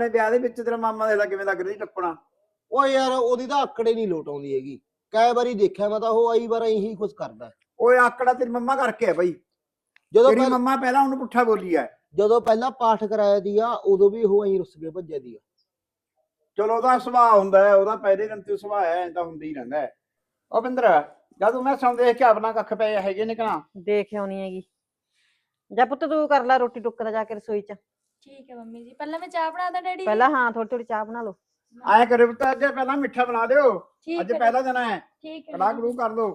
ਆਪਣੇ ਵਿਆਹ ਦੇ ਵਿੱਚ ਤੇਰਾ ਮਾਮਾ ਦੇ ਲਾ ਕਿਵੇਂ ਲੱਗ ਰਹੀ ਟੱਪਣਾ। ਓ ਯਾਰ ਉਹਦੀ ਤਾਂ ਆਕੜੇ ਨਹੀਂ ਲੋਟ ਆਉਂਦੀ ਹੈਗੀ। ਕਈ ਵਾਰੀ ਦੇਖਿਆ ਮੈਂ ਤਾਂ ਉਹ ਆਈ ਵਾਰ ਇਹੀ ਕੁਝ ਕਰਦਾ। ਓਏ ਆਕੜਾ ਤੇਰੀ ਮੰਮਾ ਕਰਕੇ ਆ ਬਈ। ਜਦੋਂ ਤੇਰੀ ਪਹਿ- ਮੰਮਾ ਪਹਿਲਾਂ ਉਹਨੂੰ ਪੁੱਠਾ ਬੋਲੀ ਆ। ਜਦੋਂ ਪਹਿਲਾਂ ਪਾਠ ਕਰਾਇਆ ਦੀ ਆ ਉਦੋਂ ਵੀ ਉਹ ਐਂ ਰੁੱਸ ਕੇ ਭੱਜਿਆ ਦੀ ਆ। ਚਲੋ ਉਹਦਾ ਸੁਭਾਅ ਹੁੰਦਾ ਹੈ ਉਹਦਾ ਪਹਿਲੇ ਦਿਨ ਤੇ ਸੁਭਾਅ ਹੈ ਐਂ ਤਾਂ ਹੁੰਦਾ ਹੀ ਰਹਿੰਦਾ ਹੈ। ਉਹ ਬਿੰਦਰ ਜਦ ਮੈਂ ਸੌਂ ਦੇਖ ਕੇ ਆਪਣਾ ਕੱਖ ਪਏ ਹੈਗੇ ਨੇ ਕਣਾ ਦੇਖ ਆਉਣੀ ਹੈਗੀ। ਜਾ ਪੁੱਤ ਤੂੰ ਕਰ ਲੈ ਰੋਟੀ ਟੁੱਕ ਦਾ ਜਾ ਕੇ ਰਸੋਈ ਚ। ਠੀਕ ਹੈ ਮੰਮੀ ਜੀ ਪਹਿਲਾਂ ਮੈਂ ਚਾਹ ਬਣਾਦਾ ਡੈਡੀ? ਪਹਿਲਾਂ ਹਾਂ ਥੋੜੀ ਥੋੜੀ ਚਾਹ ਬਣਾ ਲਓ। ਐਂ ਕਰੇ ਪੁੱਤ ਅੱਜ ਪਹਿਲਾਂ ਮਿੱਠਾ ਬਣਾ ਦਿਓ। ਠੀਕ ਅੱਜ ਹੈ ਪਹਿਲਾ ਦਿਨ ਹੈ। ਠੀਕ ਹੈ ਕੜਾ। ਕੜੂ ਕਰ ਲਓ।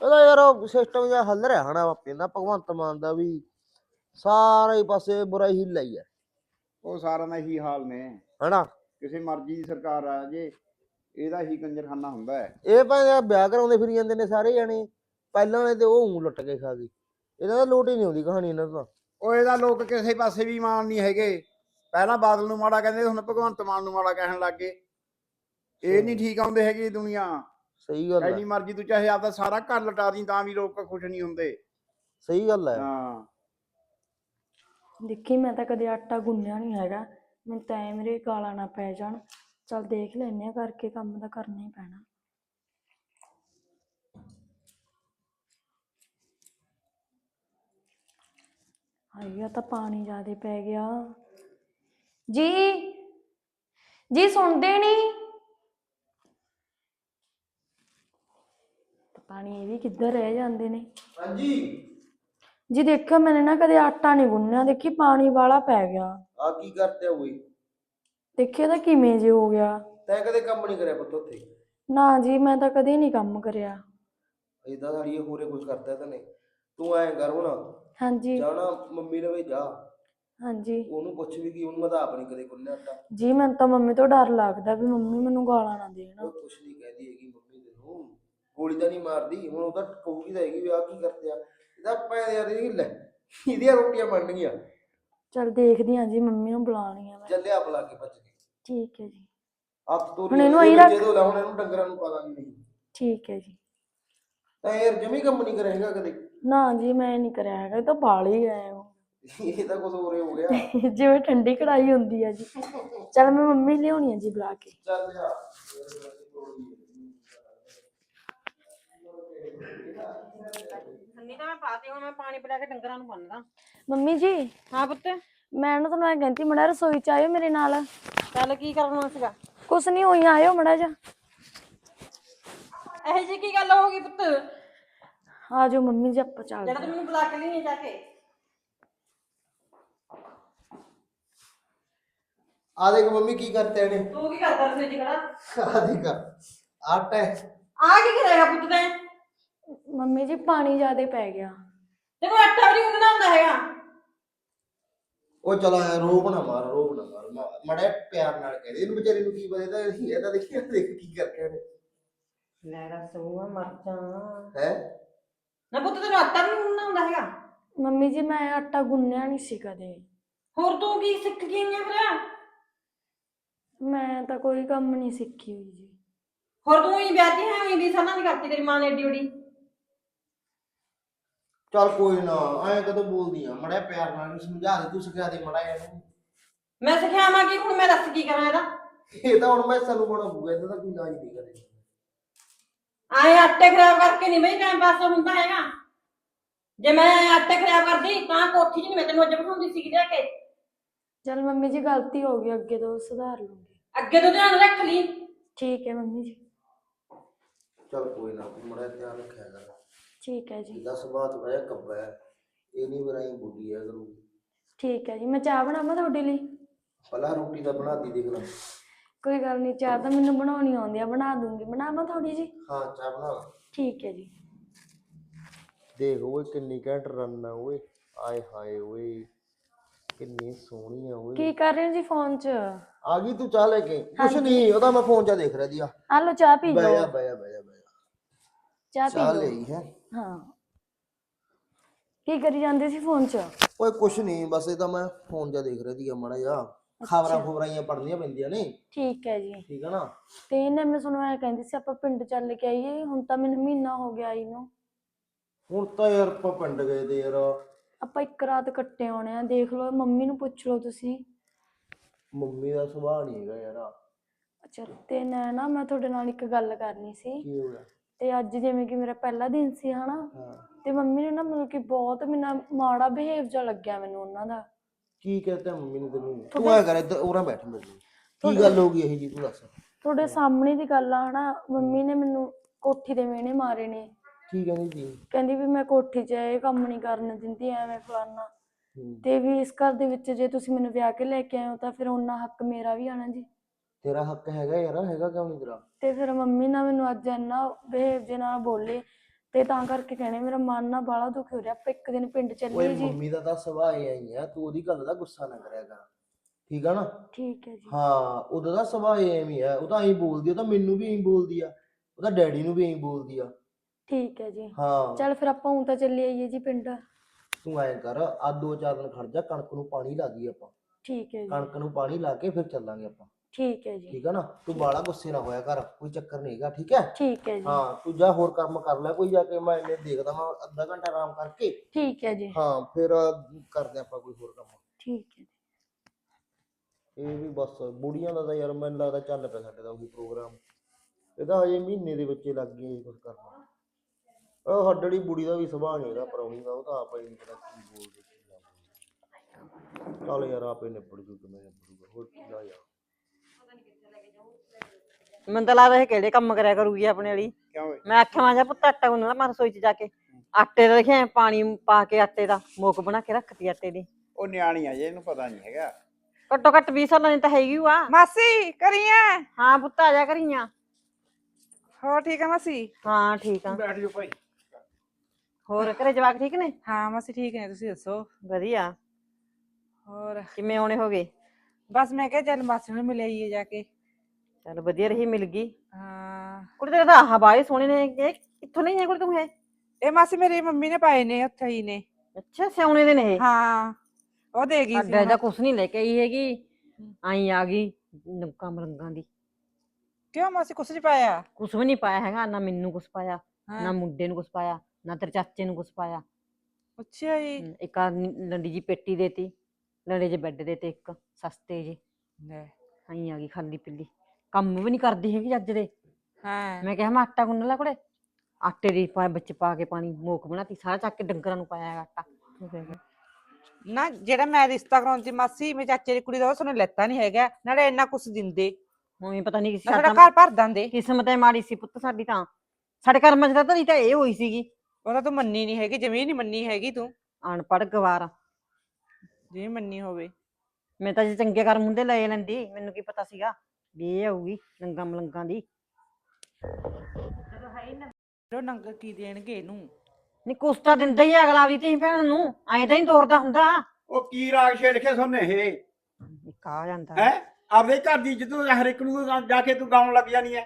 ਉਹਦਾ ਯਾਰ ਉਹ ਸਿਸਟਮ ਜਿਹਾ ਹੱਲ ਰਿਹਾ ਹਨਾ ਆਪੇ ਦਾ ਭਗਵੰਤ ਮਾਨ ਦਾ ਵੀ। ਸਾਰੇ ਪਾਸੇ ਬੁਰਾ ਹੀ ਲਾਈ ਹੈ। ਉਹ ਸਾਰਿਆਂ ਦਾ ਹੀ ਹਾਲ ਨੇ। ਹਨਾ? ਕਿਸੇ ਮਰਜ਼ੀ ਦੀ ਸਰਕਾਰ ਆ ਜੇ ਇਹਦਾ ਹੀ ਕੰਜਰਖਾਨਾ ਹੁੰਦਾ ਹੈ। ਇਹ ਭਾਵੇਂ ਵਿਆਹ ਕਰਾਉਂਦੇ ਫਿਰੀ ਜਾਂਦੇ ਨੇ ਸਾਰੇ ਜਾਣੇ ਪਹਿਲਾਂ ਵਾਲੇ ਤੇ ਉਹ ਊਂ ਲੁੱਟ ਕੇ ਖਾ ਗਈ ਇਹਨਾਂ ਦਾ ਲੋਟ ਹੀ ਨਹੀਂ ਆਉਂਦੀ ਕਹਾਣੀ ਇਹਨਾਂ ਦਾ ਉਹ ਇਹਦਾ ਲੋਕ ਕਿਸੇ ਪਾਸੇ ਵੀ ਮਾਨ ਨਹੀਂ ਹੈਗੇ। ਪਹਿਲਾਂ ਬਾਦਲ ਨੂੰ ਮਾੜਾ ਕਹਿੰਦੇ ਹੁਣ ਭਗਵੰਤ ਮਾਨ ਨੂੰ ਮਾੜਾ ਕਹਿਣ ਲੱਗ ਗਏ। ਇਹ ਨਹੀਂ ਠੀਕ ਆਉਂਦੇ ਹੈਗੇ ਦੁਨੀਆ। ਸਹੀ ਗੱਲ ਐਨੀ ਹੈ ਮਰਜ਼ੀ ਤੂੰ ਚਾਹੇ ਆਪਦਾ ਸਾਰਾ ਘਰ ਲਟਾ ਦੀ ਤਾਂ ਵੀ ਲੋਕ ਖੁਸ਼ ਨਹੀਂ ਹੁੰਦੇ। ਸਹੀ ਗੱਲ ਹੈ। ਹਾਂ। ਦੇਖੀ ਮੈਂ ਤਾਂ ਕਦੇ ਆਟਾ ਗੁੰਨਿਆ ਨਹੀਂ ਹੈਗਾ। ਮੈਨੂੰ ਤਾਂ ਐ ਮੇਰੇ ਗਾਲਾਂ ਨਾ ਪੈ ਜਾਣ। ਚਲ ਦੇਖ ਲੈਨੇ ਆ ਕਰਕੇ ਕੰਮ ਤਾਂ ਕਰਨਾ ਹੀ ਪੈਣਾ। ਹਾਏ ਆ ਤਾਂ ਪਾਣੀ ਜ਼ਿਆਦੇ ਪੈ ਗਿਆ। ਜੀ ਜੀ ਸੁਣਦੇ ਨਹੀਂ ਨਹੀਂ ਇਹ ਵੀ ਕਿੱਧਰ ਰਹਿ ਜਾਂਦੇ ਨੇ? ਹਾਂਜੀ। ਜੀ ਦੇਖਿਓ ਮੈਨੇ ਨਾ ਕਦੇ ਆਟਾ ਨਹੀਂ ਗੁੰਨਿਆ। ਦੇਖੀ ਪਾਣੀ ਵਾਲਾ ਪੈ ਗਿਆ। ਆ ਕੀ ਕਰਤੇ ਹੋਈ ਦੇਖਿਓ ਤਾਂ ਕਿਵੇਂ ਜੇ ਹੋ ਗਿਆ। ਤੈਂ ਕਦੇ ਕੰਮ ਨਹੀਂ ਕਰਿਆ ਪੁੱਤ ਉੱਥੇ? ਨਾ ਜੀ ਮੈਂ ਤਾਂ ਕਦੇ ਨਹੀਂ ਕੰਮ ਕਰਿਆ। ਇਦਾਂ ਇਹ ਹੋਰੇ ਕੁਝ ਕਰਦਾ ਤੈਨੇ ਤੂੰ ਐਂ ਕਰ ਹੁਣ। ਹਾਂਜੀ। ਜਾਣਾ ਮੰਮੀ ਲਵੇ ਜਾ। ਹਾਂਜੀ। ਉਹਨੂੰ ਪੁੱਛ ਵੀ ਕੀ ਉਹਨੂੰ ਮੈਂ ਤਾਂ ਆਪ ਨਹੀਂ ਕਦੇ ਗੁੰਨਿਆ ਆਟਾ ਜੀ ਮੈਨੂੰ ਤਾਂ ਮੰਮੀ ਤੋਂ ਡਰ ਲੱਗਦਾ ਵੀ ਮੰਮੀ ਮੈਨੂੰ ਗਾਲਾਂ ਨਾ ਦੇਣ। ਉਹ ਕੁਛ ਨਹੀਂ ਕਹਿੰਦੀ ਹੈਗੀ ਮੰਮੀ ਤੈਨੂੰ। ਗੋਲੀ ਤਾਂ ਨਹੀਂ ਮਾਰਦੀ ਹੁਣ ਉਹ ਤਾਂ ਕਹੂਗੀ ਤਾਂ ਹੈਗੀ ਵੀ ਆ ਕੀ ਕਰਦੇ ਆ। ਇਹਦਾ ਪੈ ਯਾਰ ਇਹ ਲੈ ਇਹਦੀਆਂ ਰੋਟੀਆਂ ਬਣ ਗਈਆਂ। ਚਲ ਦੇਖਦੀ ਹਾਂ ਜੀ ਮੰਮੀ ਨੂੰ ਬੁਲਾਣੀ ਆ ਮੈਂ। ਚੱਲਿਆ ਬੁਲਾ ਕੇ ਭੱਜ ਕੇ। ਠੀਕ ਹੈ ਜੀ। ਹੱਥ ਤੋਂ ਹੁਣ ਇਹਨੂੰ ਇਹੀ ਰੱਖ- ਜਦੋਂ ਲਾ ਹੁਣ ਇਹਨੂੰ ਡੰਗਰਾਂ ਨੂੰ ਪਾ ਦਾਂਗੇ ਨਹੀਂ। ਠੀਕ ਹੈ ਜੀ। ਤਾਂ ਯਾਰ ਜਮੀ ਕੰਮ ਨਹੀਂ ਕਰੇਗਾ ਕਦੇ। ਨਾ ਜੀ ਮੈਂ ਨਹੀਂ ਕਰਿਆ ਹੈਗਾ ਇਹ ਤਾਂ ਬਾਲ ਹੀ ਆਏ ਹੋ ਇਹ ਤਾਂ ਕੁਝ ਹੋਰੇ ਹੋ ਗਿਆ। ਜਿਵੇਂ ਠੰਡੀ ਕੜਾਈ ਹੁੰਦੀ ਹੈ ਜੀ। ਚਲ ਮੈਂ ਮੰਮੀ ਲਿਆਉਣੀ ਹੈ ਜੀ ਬੁਲਾ ਕੇ। ਚੱਲ ਜਾ। ਸੰਨੀ ਤਾਂ ਮੈਂ ਪਾਤੀ ਹੁਣ ਮੈਂ ਪਾਣੀ ਪਿਲਾ ਕੇ ਡੰਗਰਾਂ ਨੂੰ ਬੰਨਦਾ। ਮੰਮੀ ਜੀ ਹਾਂ ਪੁੱਤ। ਮੈਂ ਨਾ ਤੁਹਾਨੂੰ ਇਹ ਕਹਿੰਦੀ ਮੜਾ ਰਸੋਈ ਚ ਆਇਓ ਮੇਰੇ ਨਾਲ। ਚੱਲ ਕੀ ਕਰਨਾ ਸੀਗਾ? ਕੁਛ ਨਹੀਂ ਹੋਈ ਆਇਓ ਮੜਾ ਜਾ ਇਹੋ ਜੀ ਕੀ ਗੱਲ ਹੋ ਗਈ ਪੁੱਤ? ਆ ਜਾਓ ਮੰਮੀ ਜੀ ਆਪਾਂ ਚੱਲਦੇ ਜਿਹੜਾ ਤੂੰ ਮੈਨੂੰ ਬੁਲਾ ਕੇ ਲਈ ਜਾ ਕੇ। ਆ ਦੇਖ ਮੰਮੀ ਕੀ ਕਰਤੇ ਨੇ। ਤੂੰ ਕੀ ਕਰਦਾ ਰਸੋਈ ਚ ਖੜਾ? ਆ ਦੇਖ ਆਟਾ ਹੈ। ਆ ਕੀ ਕਰੇਗਾ ਪੁੱਤ ਤੈਂ? ਮੰਮੀ ਜੀ ਪਾਣੀ ਜ਼ਿਆਦੇ ਪੈ ਗਿਆ। ਤੈਨੂੰ ਆਟਾ ਵੀ ਨਹੀਂ ਗੁੰਨਣਾ ਹੁੰਦਾ ਹੈਗਾ। ਉਹ ਚਲਾ ਰੋਬ ਨਾ ਮਾਰ ਰੋਬ ਨਾ ਮਾਰ। ਮੜਾ ਪਿਆਰ ਨਾਲ ਕਹਿੰਦੇ ਇਹਨੂੰ ਵਿਚਾਰੇ ਨੂੰ ਕੀ ਪਤਾ ਇਹਦਾ ਇਹਦਾ ਦੇਖੀ ਦੇਖ ਕੀ ਕਰਕੇ ਨੇ ਲੈ ਰਸੂਆ ਮਰਚਾਂ। ਹੈ? ਨਾ ਪੁੱਤ ਤੈਨੂੰ ਆਟਾ ਵੀ ਨਹੀਂ ਗੁੰਨਣਾ ਹੁੰਦਾ ਹੈਗਾ? ਮੰਮੀ ਜੀ ਮੈਂ ਆਟਾ ਗੁੰਨਿਆ ਨਹੀਂ ਸੀ ਕਦੇ। ਹੋਰ ਤੂੰ ਕੀ ਸਿੱਖ ਗਈ ਆਂ ਫਿਰ ਮੈਂ ਤਾਂ ਕੋਈ ਕੰਮ ਨਹੀਂ ਸਿੱਖੀ ਹੋਈ ਜੀ। ਹੋਰ ਤੂੰ ਹੀ ਵਿਆਹਤੀ ਹੈ ਹੋਈ ਦੀ ਸਨਾ ਨਹੀਂ ਕਰਤੀ ਤੇਰੀ ਮਾਂ ਨੇ ਏਡੀ ਓਡੀ ਚੱਲ ਕੋਈ ਨਾ ਐਂ ਕਦੋਂ ਬੋਲਦੀ ਆ? ਮੜਾ ਪਿਆਰ ਨਾਲ ਇਹਨੂੰ ਸਮਝਾ ਦੇ ਤੂੰ ਸਿਖਾ ਦੇ ਮੜਾ ਇਹਨੂੰ। ਮੈਂ ਸਿਖਾਵਾਂ ਕੀ ਹੁਣ ਮੈਂ ਦੱਸ ਕੀ ਕਰਾਂ ਇਹਦਾ? ਇਹ ਤਾਂ ਹੁਣ ਮੈਂ ਸਾਨੂੰ ਬਣਾ ਬੂਗਾ ਇਹਦਾ ਤਾਂ ਕੋਈ ਇਲਾਜ ਨਹੀਂ ਕਰੇ ਆਏ ਆਟੇ ਖਰਾਬ ਕਰਕੇ ਨਹੀਂ ਬਈ ਟਾਈਮ ਪਾਸ ਹੁੰਦਾ ਹੈਗਾ। ਜੇ ਮੈਂ ਆਟੇ ਖਰਾਬ ਕਰਦੀ ਤਾਂ ਕੋਠੀ 'ਚ ਨਹੀਂ ਮੈਂ ਤੈਨੂੰ ਅੱਜ ਬਿਠਾਉਂਦੀ ਸੀ ਜਾ ਕੇ। ਚਲ ਮੰਮੀ ਜੀ ਗਲਤੀ ਹੋ ਗਈ ਅੱਗੇ ਤੋਂ ਸੁਧਾਰ ਲੂੰਗੀ। ਅੱਗੇ ਤੋਂ ਧਿਆਨ ਰੱਖ ਲਈ। ਠੀਕ ਹੈ ਮੰਮੀ ਜੀ। ਚੱਲ ਕੋਈ ਨਾ ਤੂੰ ਮੜਾ ਧਿਆਨ ਰੱਖਿਆ ਕਰ। ਠੀਕ ਹੈ ਜੀ। ਇਹਦਾ ਸੁਭਾਅ ਥੋੜਾ ਜਿਹਾ ਕੱਬਾ ਹੈ। ਇਹ ਨਹੀਂ ਬਰਾਈ ਬੁੱਢੀ ਹੈ ਕਰੂਗੀ। ਠੀਕ ਹੈ ਜੀ ਮੈਂ ਚਾਹ ਬਣਾਵਾਂ ਤੁਹਾਡੇ ਲਈ? ਪਹਿਲਾਂ ਰੋਟੀ ਤਾਂ ਬਣਾਦੀ ਦੇਖ ਲੈ। ਕੋਈ ਗੱਲ ਨਹੀਂ ਚਾਹ ਤਾਂ ਮੈਨੂੰ ਬਣਾਉਣੀ ਆਉਂਦੀ ਆ ਬਣਾ ਦੂੰਗੀ। ਬਣਾਵਾਂ ਥੋੜੀ ਜੀ ਹਾਂ ਚਾਹ ਬਣਾ ਲਾ। ਠੀਕ ਹੈ ਜੀ। ਦੇਖ ਓਏ ਕਿੰਨੀ ਘੈਂਟ ਰਨ ਆ ਓਏ। ਆਏ ਹਾਏ ਓਏ ਕਿੰਨੀ ਸੋਹਣੀ ਆ ਓਏ। ਕੀ ਕਰ ਰਹੇ ਹੋ ਜੀ ਫੋਨ 'ਚ? ਆ ਗਈ ਤੂੰ ਚਾਹ ਲੈ ਕੇ। ਕੁਛ ਨਹੀਂ ਉਹਦਾ ਮੈਂ ਫੋਨ 'ਚ ਦੇਖ ਰਿਹਾ ਜੀ ਆ। ਆ ਲਓ ਚਾਹ ਪੀ ਬਹਿ ਜਾ ਲਓ ਬਹਿ ਜਾ ਬਹਿ ਜਾ ਬਹਿ ਜਾ। ਚਾਹ ਪੀ ਲਓ। ਲਈ ਹੈ। ਹਾਂ। ਕੀ ਕਰੀ ਜਾਂਦੇ ਸੀ ਫੋਨ 'ਚ? ਓਏ ਕੁਛ ਨਹੀਂ ਬਸ ਇਹ ਤਾਂ ਮੈਂ ਫੋਨ 'ਚ ਦੇਖ ਰਿਹਾ ਸੀਗਾ ਮਾੜਾ ਜਿਹਾ। ਖਬਰਾਂ ਖਬਰਾਂ ਪੜਨੀਆਂ ਪੈਂਦੀਆਂ ਨੇ। ਠੀਕ ਹੈ ਜੀ। ਠੀਕ ਹੈ ਨਾ? ਤੇ ਇਹਨੇ ਮੈਂ ਐ ਕਹਿੰਦੀ ਸੀ ਆਪਾਂ ਪਿੰਡ ਚੱਲ ਕੇ ਆਈਏ ਹੁਣ ਤਾਂ ਮੈਨੂੰ ਮਹੀਨਾ ਹੋ ਗਿਆ ਆਈ ਨੂੰ। ਹੁਣ ਤਾਂ ਯਾਰ ਆਪਾਂ ਪਿੰਡ ਗਏ ਤੇ ਯਾਰ। ਆਪਾਂ ਇੱਕ ਰਾਤ ਕੱਟੇ ਆਉਣੇ ਆ ਦੇਖ ਲਓ ਮੰਮੀ ਨੂੰ ਪੁੱਛ ਲਓ ਤੁਸੀਂ। ਮੰਮੀ ਦਾ ਸੁਭਾਅ ਨਹੀਂ ਹੈਗਾ ਯਾਰ। ਅੱਛਾ ਤੇ ਨਾ ਨਾ ਮੈਂ ਤੁਹਾਡੇ ਨਾਲ ਇੱਕ ਗੱਲ ਕਰਨੀ ਸੀ। ਕੀ ਹੋ ਗਿਆ? ਤੇ ਅੱਜ ਜਿਵੇਂ ਕਿ ਮੇਰਾ ਪਹਿਲਾ ਦਿਨ ਸੀ ਹਨਾ? ਹਾਂ। ਤੇ ਮੰਮੀ ਨੇ ਨਾ ਮਤਲਬ ਕਿ ਬਹੁਤ ਮੈਨਾਂ ਮਾੜਾ ਬਿਹੇਵ ਜਿਹਾ ਲੱਗਿਆ ਮੈਨੂੰ ਉਹਨਾਂ ਦਾ। ਕੀ ਕਹਤਾ ਮੰਮੀ ਨੇ ਤੈਨੂੰ? ਤੂੰ ਐ ਕਰ ਇੱਧਰ ਉਰਾਂ ਬੈਠ ਮੇਰੇ ਕੋਲ। ਕੀ ਗੱਲ ਹੋ ਗਈ ਇਹ ਜੀ ਤੂੰ ਦੱਸ। ਤੁਹਾਡੇ ਸਾਹਮਣੇ ਦੀ ਗੱਲ ਆ ਹਨਾ? ਮੰਮੀ ਨੇ ਮੈਨੂੰ ਕੋਠੀ ਦੇ ਮਿਹਣੇ ਮਾਰੇ ਨੇ। ਕੀ ਕਹਿੰਦੀ ਸੀ? ਕਹਿੰਦੀ ਵੀ ਮੈਂ ਕੋਠੀ 'ਚ ਇਹ ਕੰਮ ਨਹੀਂ ਕਰਨ ਦਿੰਦੀ ਐਵੇਂ ਫਲਾਨਾ। ਤੇ ਵੀ ਇਸ ਘਰ ਦੇ ਵਿੱਚ ਜੇ ਤੁਸੀਂ ਮੈਨੂੰ ਵਿਆਹ ਕੇ ਲੈ ਕੇ ਆਏ ਹੋ ਤਾਂ ਫਿਰ ਉਹਨਾਂ ਹੱਕ ਮੇਰਾ ਵੀ ਆਣਾ ਜੀ। ਤੇਰਾ ਹੱਕ ਹੈਗਾ ਯਾਰ ਹੈਗਾ ਕਿਉਂ ਨਹੀਂ ਤੇਰਾ? ਤੇ ਫਿਰ ਮੰਮੀ ਨਾਲ ਮੈਨੂੰ ਅੱਜ ਇੰਨਾ ਬਿਹੇਵ ਜੇ ਨਾਲ ਬੋਲੇ ਤੇ ਤਾਂ ਕਰਕੇ ਕਹਿੰਦੇ ਮੇਰਾ ਮਨ ਨਾ ਬਾਹਲਾ ਦੁਖੀ ਹੋ ਰਿਹਾ ਆਪਾਂ ਇੱਕ ਦਿਨ ਪਿੰਡ ਓਏ ਚੱਲੀਏ ਜੀ। ਮੰਮੀ ਦਾ ਤਾਂ ਸੁਭਾਅ ਹੀ ਆਈ ਆ ਤੂੰ ਉਹਦੀ ਗੱਲ ਦਾ ਗੁੱਸਾ ਨਾ ਕਰਿਆ ਕਰ ਠੀਕ ਆ ਨਾ? ਠੀਕ ਹੈ ਜੀ। ਹਾਂ ਉਹਦਾ ਤਾਂ ਸੁਭਾਅ ਹੀ ਐਵੇਂ ਆ ਉਹ ਤਾਂ ਐਂ ਬੋਲਦੀ ਆ ਉਹ ਤਾਂ ਮੈਨੂੰ ਵੀ ਐਂ ਬੋਲਦੀ ਆ ਉਹਦਾ ਡੈਡੀ ਨੂੰ ਵੀ ਐਂ ਬੋਲਦੀ ਆ। ਠੀਕ ਹੈ ਜੀ। ਹਾਂ। ਚੱਲ ਫਿਰ ਆਪਾਂ ਹੁਣ ਤਾਂ ਚੱਲੀ ਆਈਏ ਜੀ ਪਿੰਡ। ਤੂੰ ਐਂ ਕਰ ਆ ਦੋ ਚਾਰ ਦਿਨ ਖੜ ਜਾ ਕਣਕ ਨੂੰ ਪਾਣੀ ਲਾ ਦੀ ਆਪਾਂ। ਠੀਕ ਹੈ ਜੀ। ਕਣਕ ਨੂੰ ਪਾਣੀ ਲਾ ਕੇ ਫਿਰ ਚੱਲਾਂਗੇ ਆਪਾਂ। ਠੀਕ ਹੈ ਜੀ। ਠੀਕ ਆ ਨਾ? ਤੂੰ ਬਾਲਾ ਗੁੱਸੇ ਨਾ ਹੋਇਆ ਕਰ ਕੋਈ ਚੱਕਰ ਨਹੀਂ ਹੈਗਾ ਠੀਕ ਹੈ? ਠੀਕ ਹੈ ਜੀ। ਹਾਂ ਤੂੰ ਜਾ ਹੋਰ ਕੰਮ ਕਰ ਲੈ ਕੋਈ ਜਾ ਕੇ ਮੈਂ ਇਹਨੇ ਦੇਖਦਾ ਮੈਂ ਅੱਧਾ ਘੰਟਾ ਆਰਾਮ ਕਰਕੇ। ਠੀਕ ਹੈ ਜੀ। ਹਾਂ ਫਿਰ ਅਹ, ਕਰਦੇ ਆਪਾਂ ਕੋਈ ਹੋਰ ਕੰਮ। ਠੀਕ ਹੈ। ਇਹ ਵੀ ਬਸ ਬੁੜੀਆਂ ਦਾ ਤਾਂ ਯਾਰ ਮੈਨੂੰ ਲੱਗਦਾ ਚੱਲ ਪਿਆ ਸਾਡੇ ਦਾ ਉਹੀ ਪ੍ਰੋਗਰਾਮ। ਇਹਦਾ ਹਜੇ ਮਹੀਨੇ ਦੇ ਵਿੱਚੇ ਲੱਗ ਗਏ ਇਹ ਕੁਝ ਕਰਨਾ ਉਹ ਹੱਡੜੀ ਬੁੜੀ ਦਾ ਵੀ ਸੁਭਾਅ ਨਹੀਂ ਹੈਗਾ ਪਰੌਣੀ ਦਾ ਉਹ ਤਾਂ ਆਪੇ ਨਹੀਂ ਪਤਾ ਕੀ ਬੋਲਦੇ ਕੀ ਨਾ ਬੋਲਦੇ। ਚੱਲ ਯਾਰ ਆਪੇ ਨਿਬੜ ਜੂ ਕਿਵੇਂ ਨਿਬੜੂਗਾ ਹੋਰ ਕੀ ਲਾ ਯਾਰ। ਮੈਨੂੰ ਤਾਂ ਲੱਗਦਾ ਇਹ ਕਿਹੜੇ ਕੰਮ ਕਰਿਆ ਕਰੂਗੀ ਆਪਣੇ ਵਾਲੀ। ਕਿਉਂ ਓਏ? ਮੈਂ ਆਖਿਆ ਮਾਂ ਜਾ ਪੁੱਤ ਆਟਾ ਗੁੰਨਣਾ ਮੈਂ ਰਸੋਈ ਚ ਜਾ ਕੇ। ਆਟੇ ਦਾ ਦੇਖਿਆ ਪਾਣੀ ਪਾ ਕੇ ਆਟੇ ਦਾ ਮੋਕ ਬਣਾ ਕੇ ਰੱਖਤੀ ਆਟੇ ਦੀ। ਉਹ ਨਿਆਣੀ ਆ ਜੇ ਇਹਨੂੰ ਪਤਾ ਨਹੀਂ ਹੈਗਾ। ਘੱਟੋ ਘੱਟ 20 ਸਾਲਾਂ ਦੀ ਤਾਂ ਹੈਗੀ ਓ ਆ। ਮਾਸੀ ਕਰੀਏ ਹਾਂ ਪੁੱਤ ਆ ਜਾ ਕਰੀਆਂ। ਹੋਰ ਠੀਕ ਆ ਮਾਸੀ? ਹਾਂ ਠੀਕ ਆ। ਬੈਠ ਜਾ ਭਾਈ। ਹੋਰ ਘਰੇ ਜਵਾਕ ਠੀਕ ਨੇ? ਹਾਂ ਮਾਸੀ ਠੀਕ ਨੇ ਤੁਸੀਂ ਦੱਸੋ? ਵਧੀਆ। ਹੋਰ? ਕਿਵੇਂ ਆਉਣੇ ਹੋਗੇ? ਬਸ ਮੈਂ ਕਿਹਾ ਚੱਲ ਮਾਸੀ ਨੂੰ ਮਿਲ ਆਈਏ ਜਾ ਕੇ। ਚੱਲ ਵਧੀਆ ਰਹੀ ਮਿਲ ਗਈ। ਹਾਂ। ਕੁੜੀ ਤੇਰੇ ਤਾਂ ਆਹ ਬਾਈ ਸੋਹਣੇ ਨੇ ਇਹ ਕਿੱਥੋਂ ਲਈ ਹੈ ਕੁੜੀ ਤੂੰ ਹੈ ਇਹ ਮਾਸੀ ਮੇਰੀ ਮੰਮੀ ਨੇ ਪਾਏ ਨੇ ਉੱਥੇ ਹੀ ਨੇ। ਅੱਛਾ ਸਿਆਉਣੇ ਦੇ ਨੇ ਇਹ? ਹਾਂ ਉਹ ਦੇ ਗਈ ਸੀ ਅੱਡਾ ਹੁਣ। ਕੁਛ ਨਹੀਂ ਲੈ ਕੇ ਆਈ ਹੈਗੀ। ਆਈ ਆ ਗਈ ਨੰਕਾ ਮਲੰਗਾਂ ਦੀ। ਕਿਉਂ ਮਾਸੀ ਕੁਛ ਨਹੀਂ ਪਾਇਆ? ਕੁਛ ਵੀ ਨਹੀਂ ਪਾਇਆ ਹੈਗਾ ਨਾ ਮੈਨੂੰ ਕੁਛ ਪਾਇਆ ਨਾ ਮੁੰਡੇ ਨੂੰ ਕੁਛ ਪਾਇਆ ਨਾ ਤੇਰੇ ਚਾਚੇ ਨੂੰ ਕੁਛ ਪਾਇਆ। ਅੱਛਾ ਜੀ। ਹਮ, ਇੱਕ ਆ ਲੰਡੀ ਜੀ ਪੇਟੀ ਦੇਤੀ ਲੰਡੇ ਜੇ ਬੈੱਡ ਦੇ ਤੇ ਇੱਕ ਸਸਤੇ ਜੇ। ਲੈ, ਆਈ ਆ ਗਈ ਖਾਲੀ ਪਿੱਲੀ। ਕੰਮ ਵੀ ਨਹੀਂ ਕਰਦੀ ਹੈਗੀ ਅੱਜ ਦੇ। ਹਾਂ। ਮੈਂ ਕਿਹਾ ਮੈਂ ਆਟਾ ਗੁੰਨ ਲੈ ਕੁੜੇ। ਆਟੇ ਦੀ ਪਾ ਵਿੱਚ ਪਾ ਕੇ ਪਾਣੀ ਮੋਕ ਬਣਾਤੀ ਸਾਰਾ ਚੱਕ ਕੇ ਡੰਗਰਾਂ ਨੂੰ ਪਾਇਆ ਹੈਗਾ ਆਟਾ। ਨਾ ਜਿਹੜਾ ਮੈਂ ਰਿਸ਼ਤਾ ਕਰਾਉਣ ਸੀ ਮਾਸੀ ਮੇਰੇ ਚਾਚੇ ਦੀ ਕੁੜੀ ਦਾ ਉਸ ਨੇ ਲੈਤਾ ਨਹੀਂ ਹੈਗਾ। ਨਾਲੇ ਇੰਨਾ ਕੁਛ ਦਿੰਦੇ। ਉਵੇਂ ਪਤਾ ਨਹੀਂ ਕਿਸੇ ਸਾਡਾ ਘਰ ਭਰ ਦਿੰਦੇ। ਕਿਸਮਤ ਹੈ ਮਾੜੀ ਸੀ ਪੁੱਤ ਸਾਡੀ ਤਾਂ। ਸਾਡੇ ਕਰਮਾਂ ਚ ਤਾਂ ਧਰੀ ਤਾਂ ਇਹ ਹੋਈ ਸੀਗੀ। ਉਹਦਾ ਤੂੰ ਮੰਨੀ ਨਹੀਂ ਹੈਗੀ ਜਮੀ ਨਹੀਂ ਮੰਨੀ ਹੈਗੀ ਤੂੰ। ਅਨਪੜ੍ਹ ਗਵਾਰ ਜਿਵੇਂ ਮੰਨੀ ਹੋਵੇ। ਮੈਂ ਤਾਂ ਜੇ ਚੰਗੇ ਕਰਮ ਹੁੰਦੇ ਲੈ ਲੈਂਦੀ ਮੈਨੂੰ ਕੀ ਪਤਾ ਸੀਗਾ। ਵੀ ਆਊਗੀ ਲੰਗਾ ਮਲੰਗਾਂ ਦੀ। ਨੰਗ ਕੀ ਦੇਣਗੇ ਇਹਨੂੰ? ਨਹੀਂ ਕੁਛ ਤਾਂ ਦਿੰਦਾ ਹੀ ਆ ਅਗਲਾ ਵੀ ਤੇ ਭੈਣ ਨੂੰ ਐਂ ਤਾਂ ਹੀ ਤੋਰਦਾ ਹੁੰਦਾ। ਉਹ ਕੀ ਰਾਗ ਛੇੜ ਕੇ ਸੋਨੇ ਇਹ? ਆ ਜਾਂਦਾ। ਹੈ? ਆਪਦੇ ਘਰ ਦੀ ਜਦੋਂ ਹਰ ਇੱਕ ਨੂੰ ਤੂੰ ਜਾ ਕੇ ਤੂੰ ਗਾਉਣ ਲੱਗ ਜਾਣੀ ਹੈ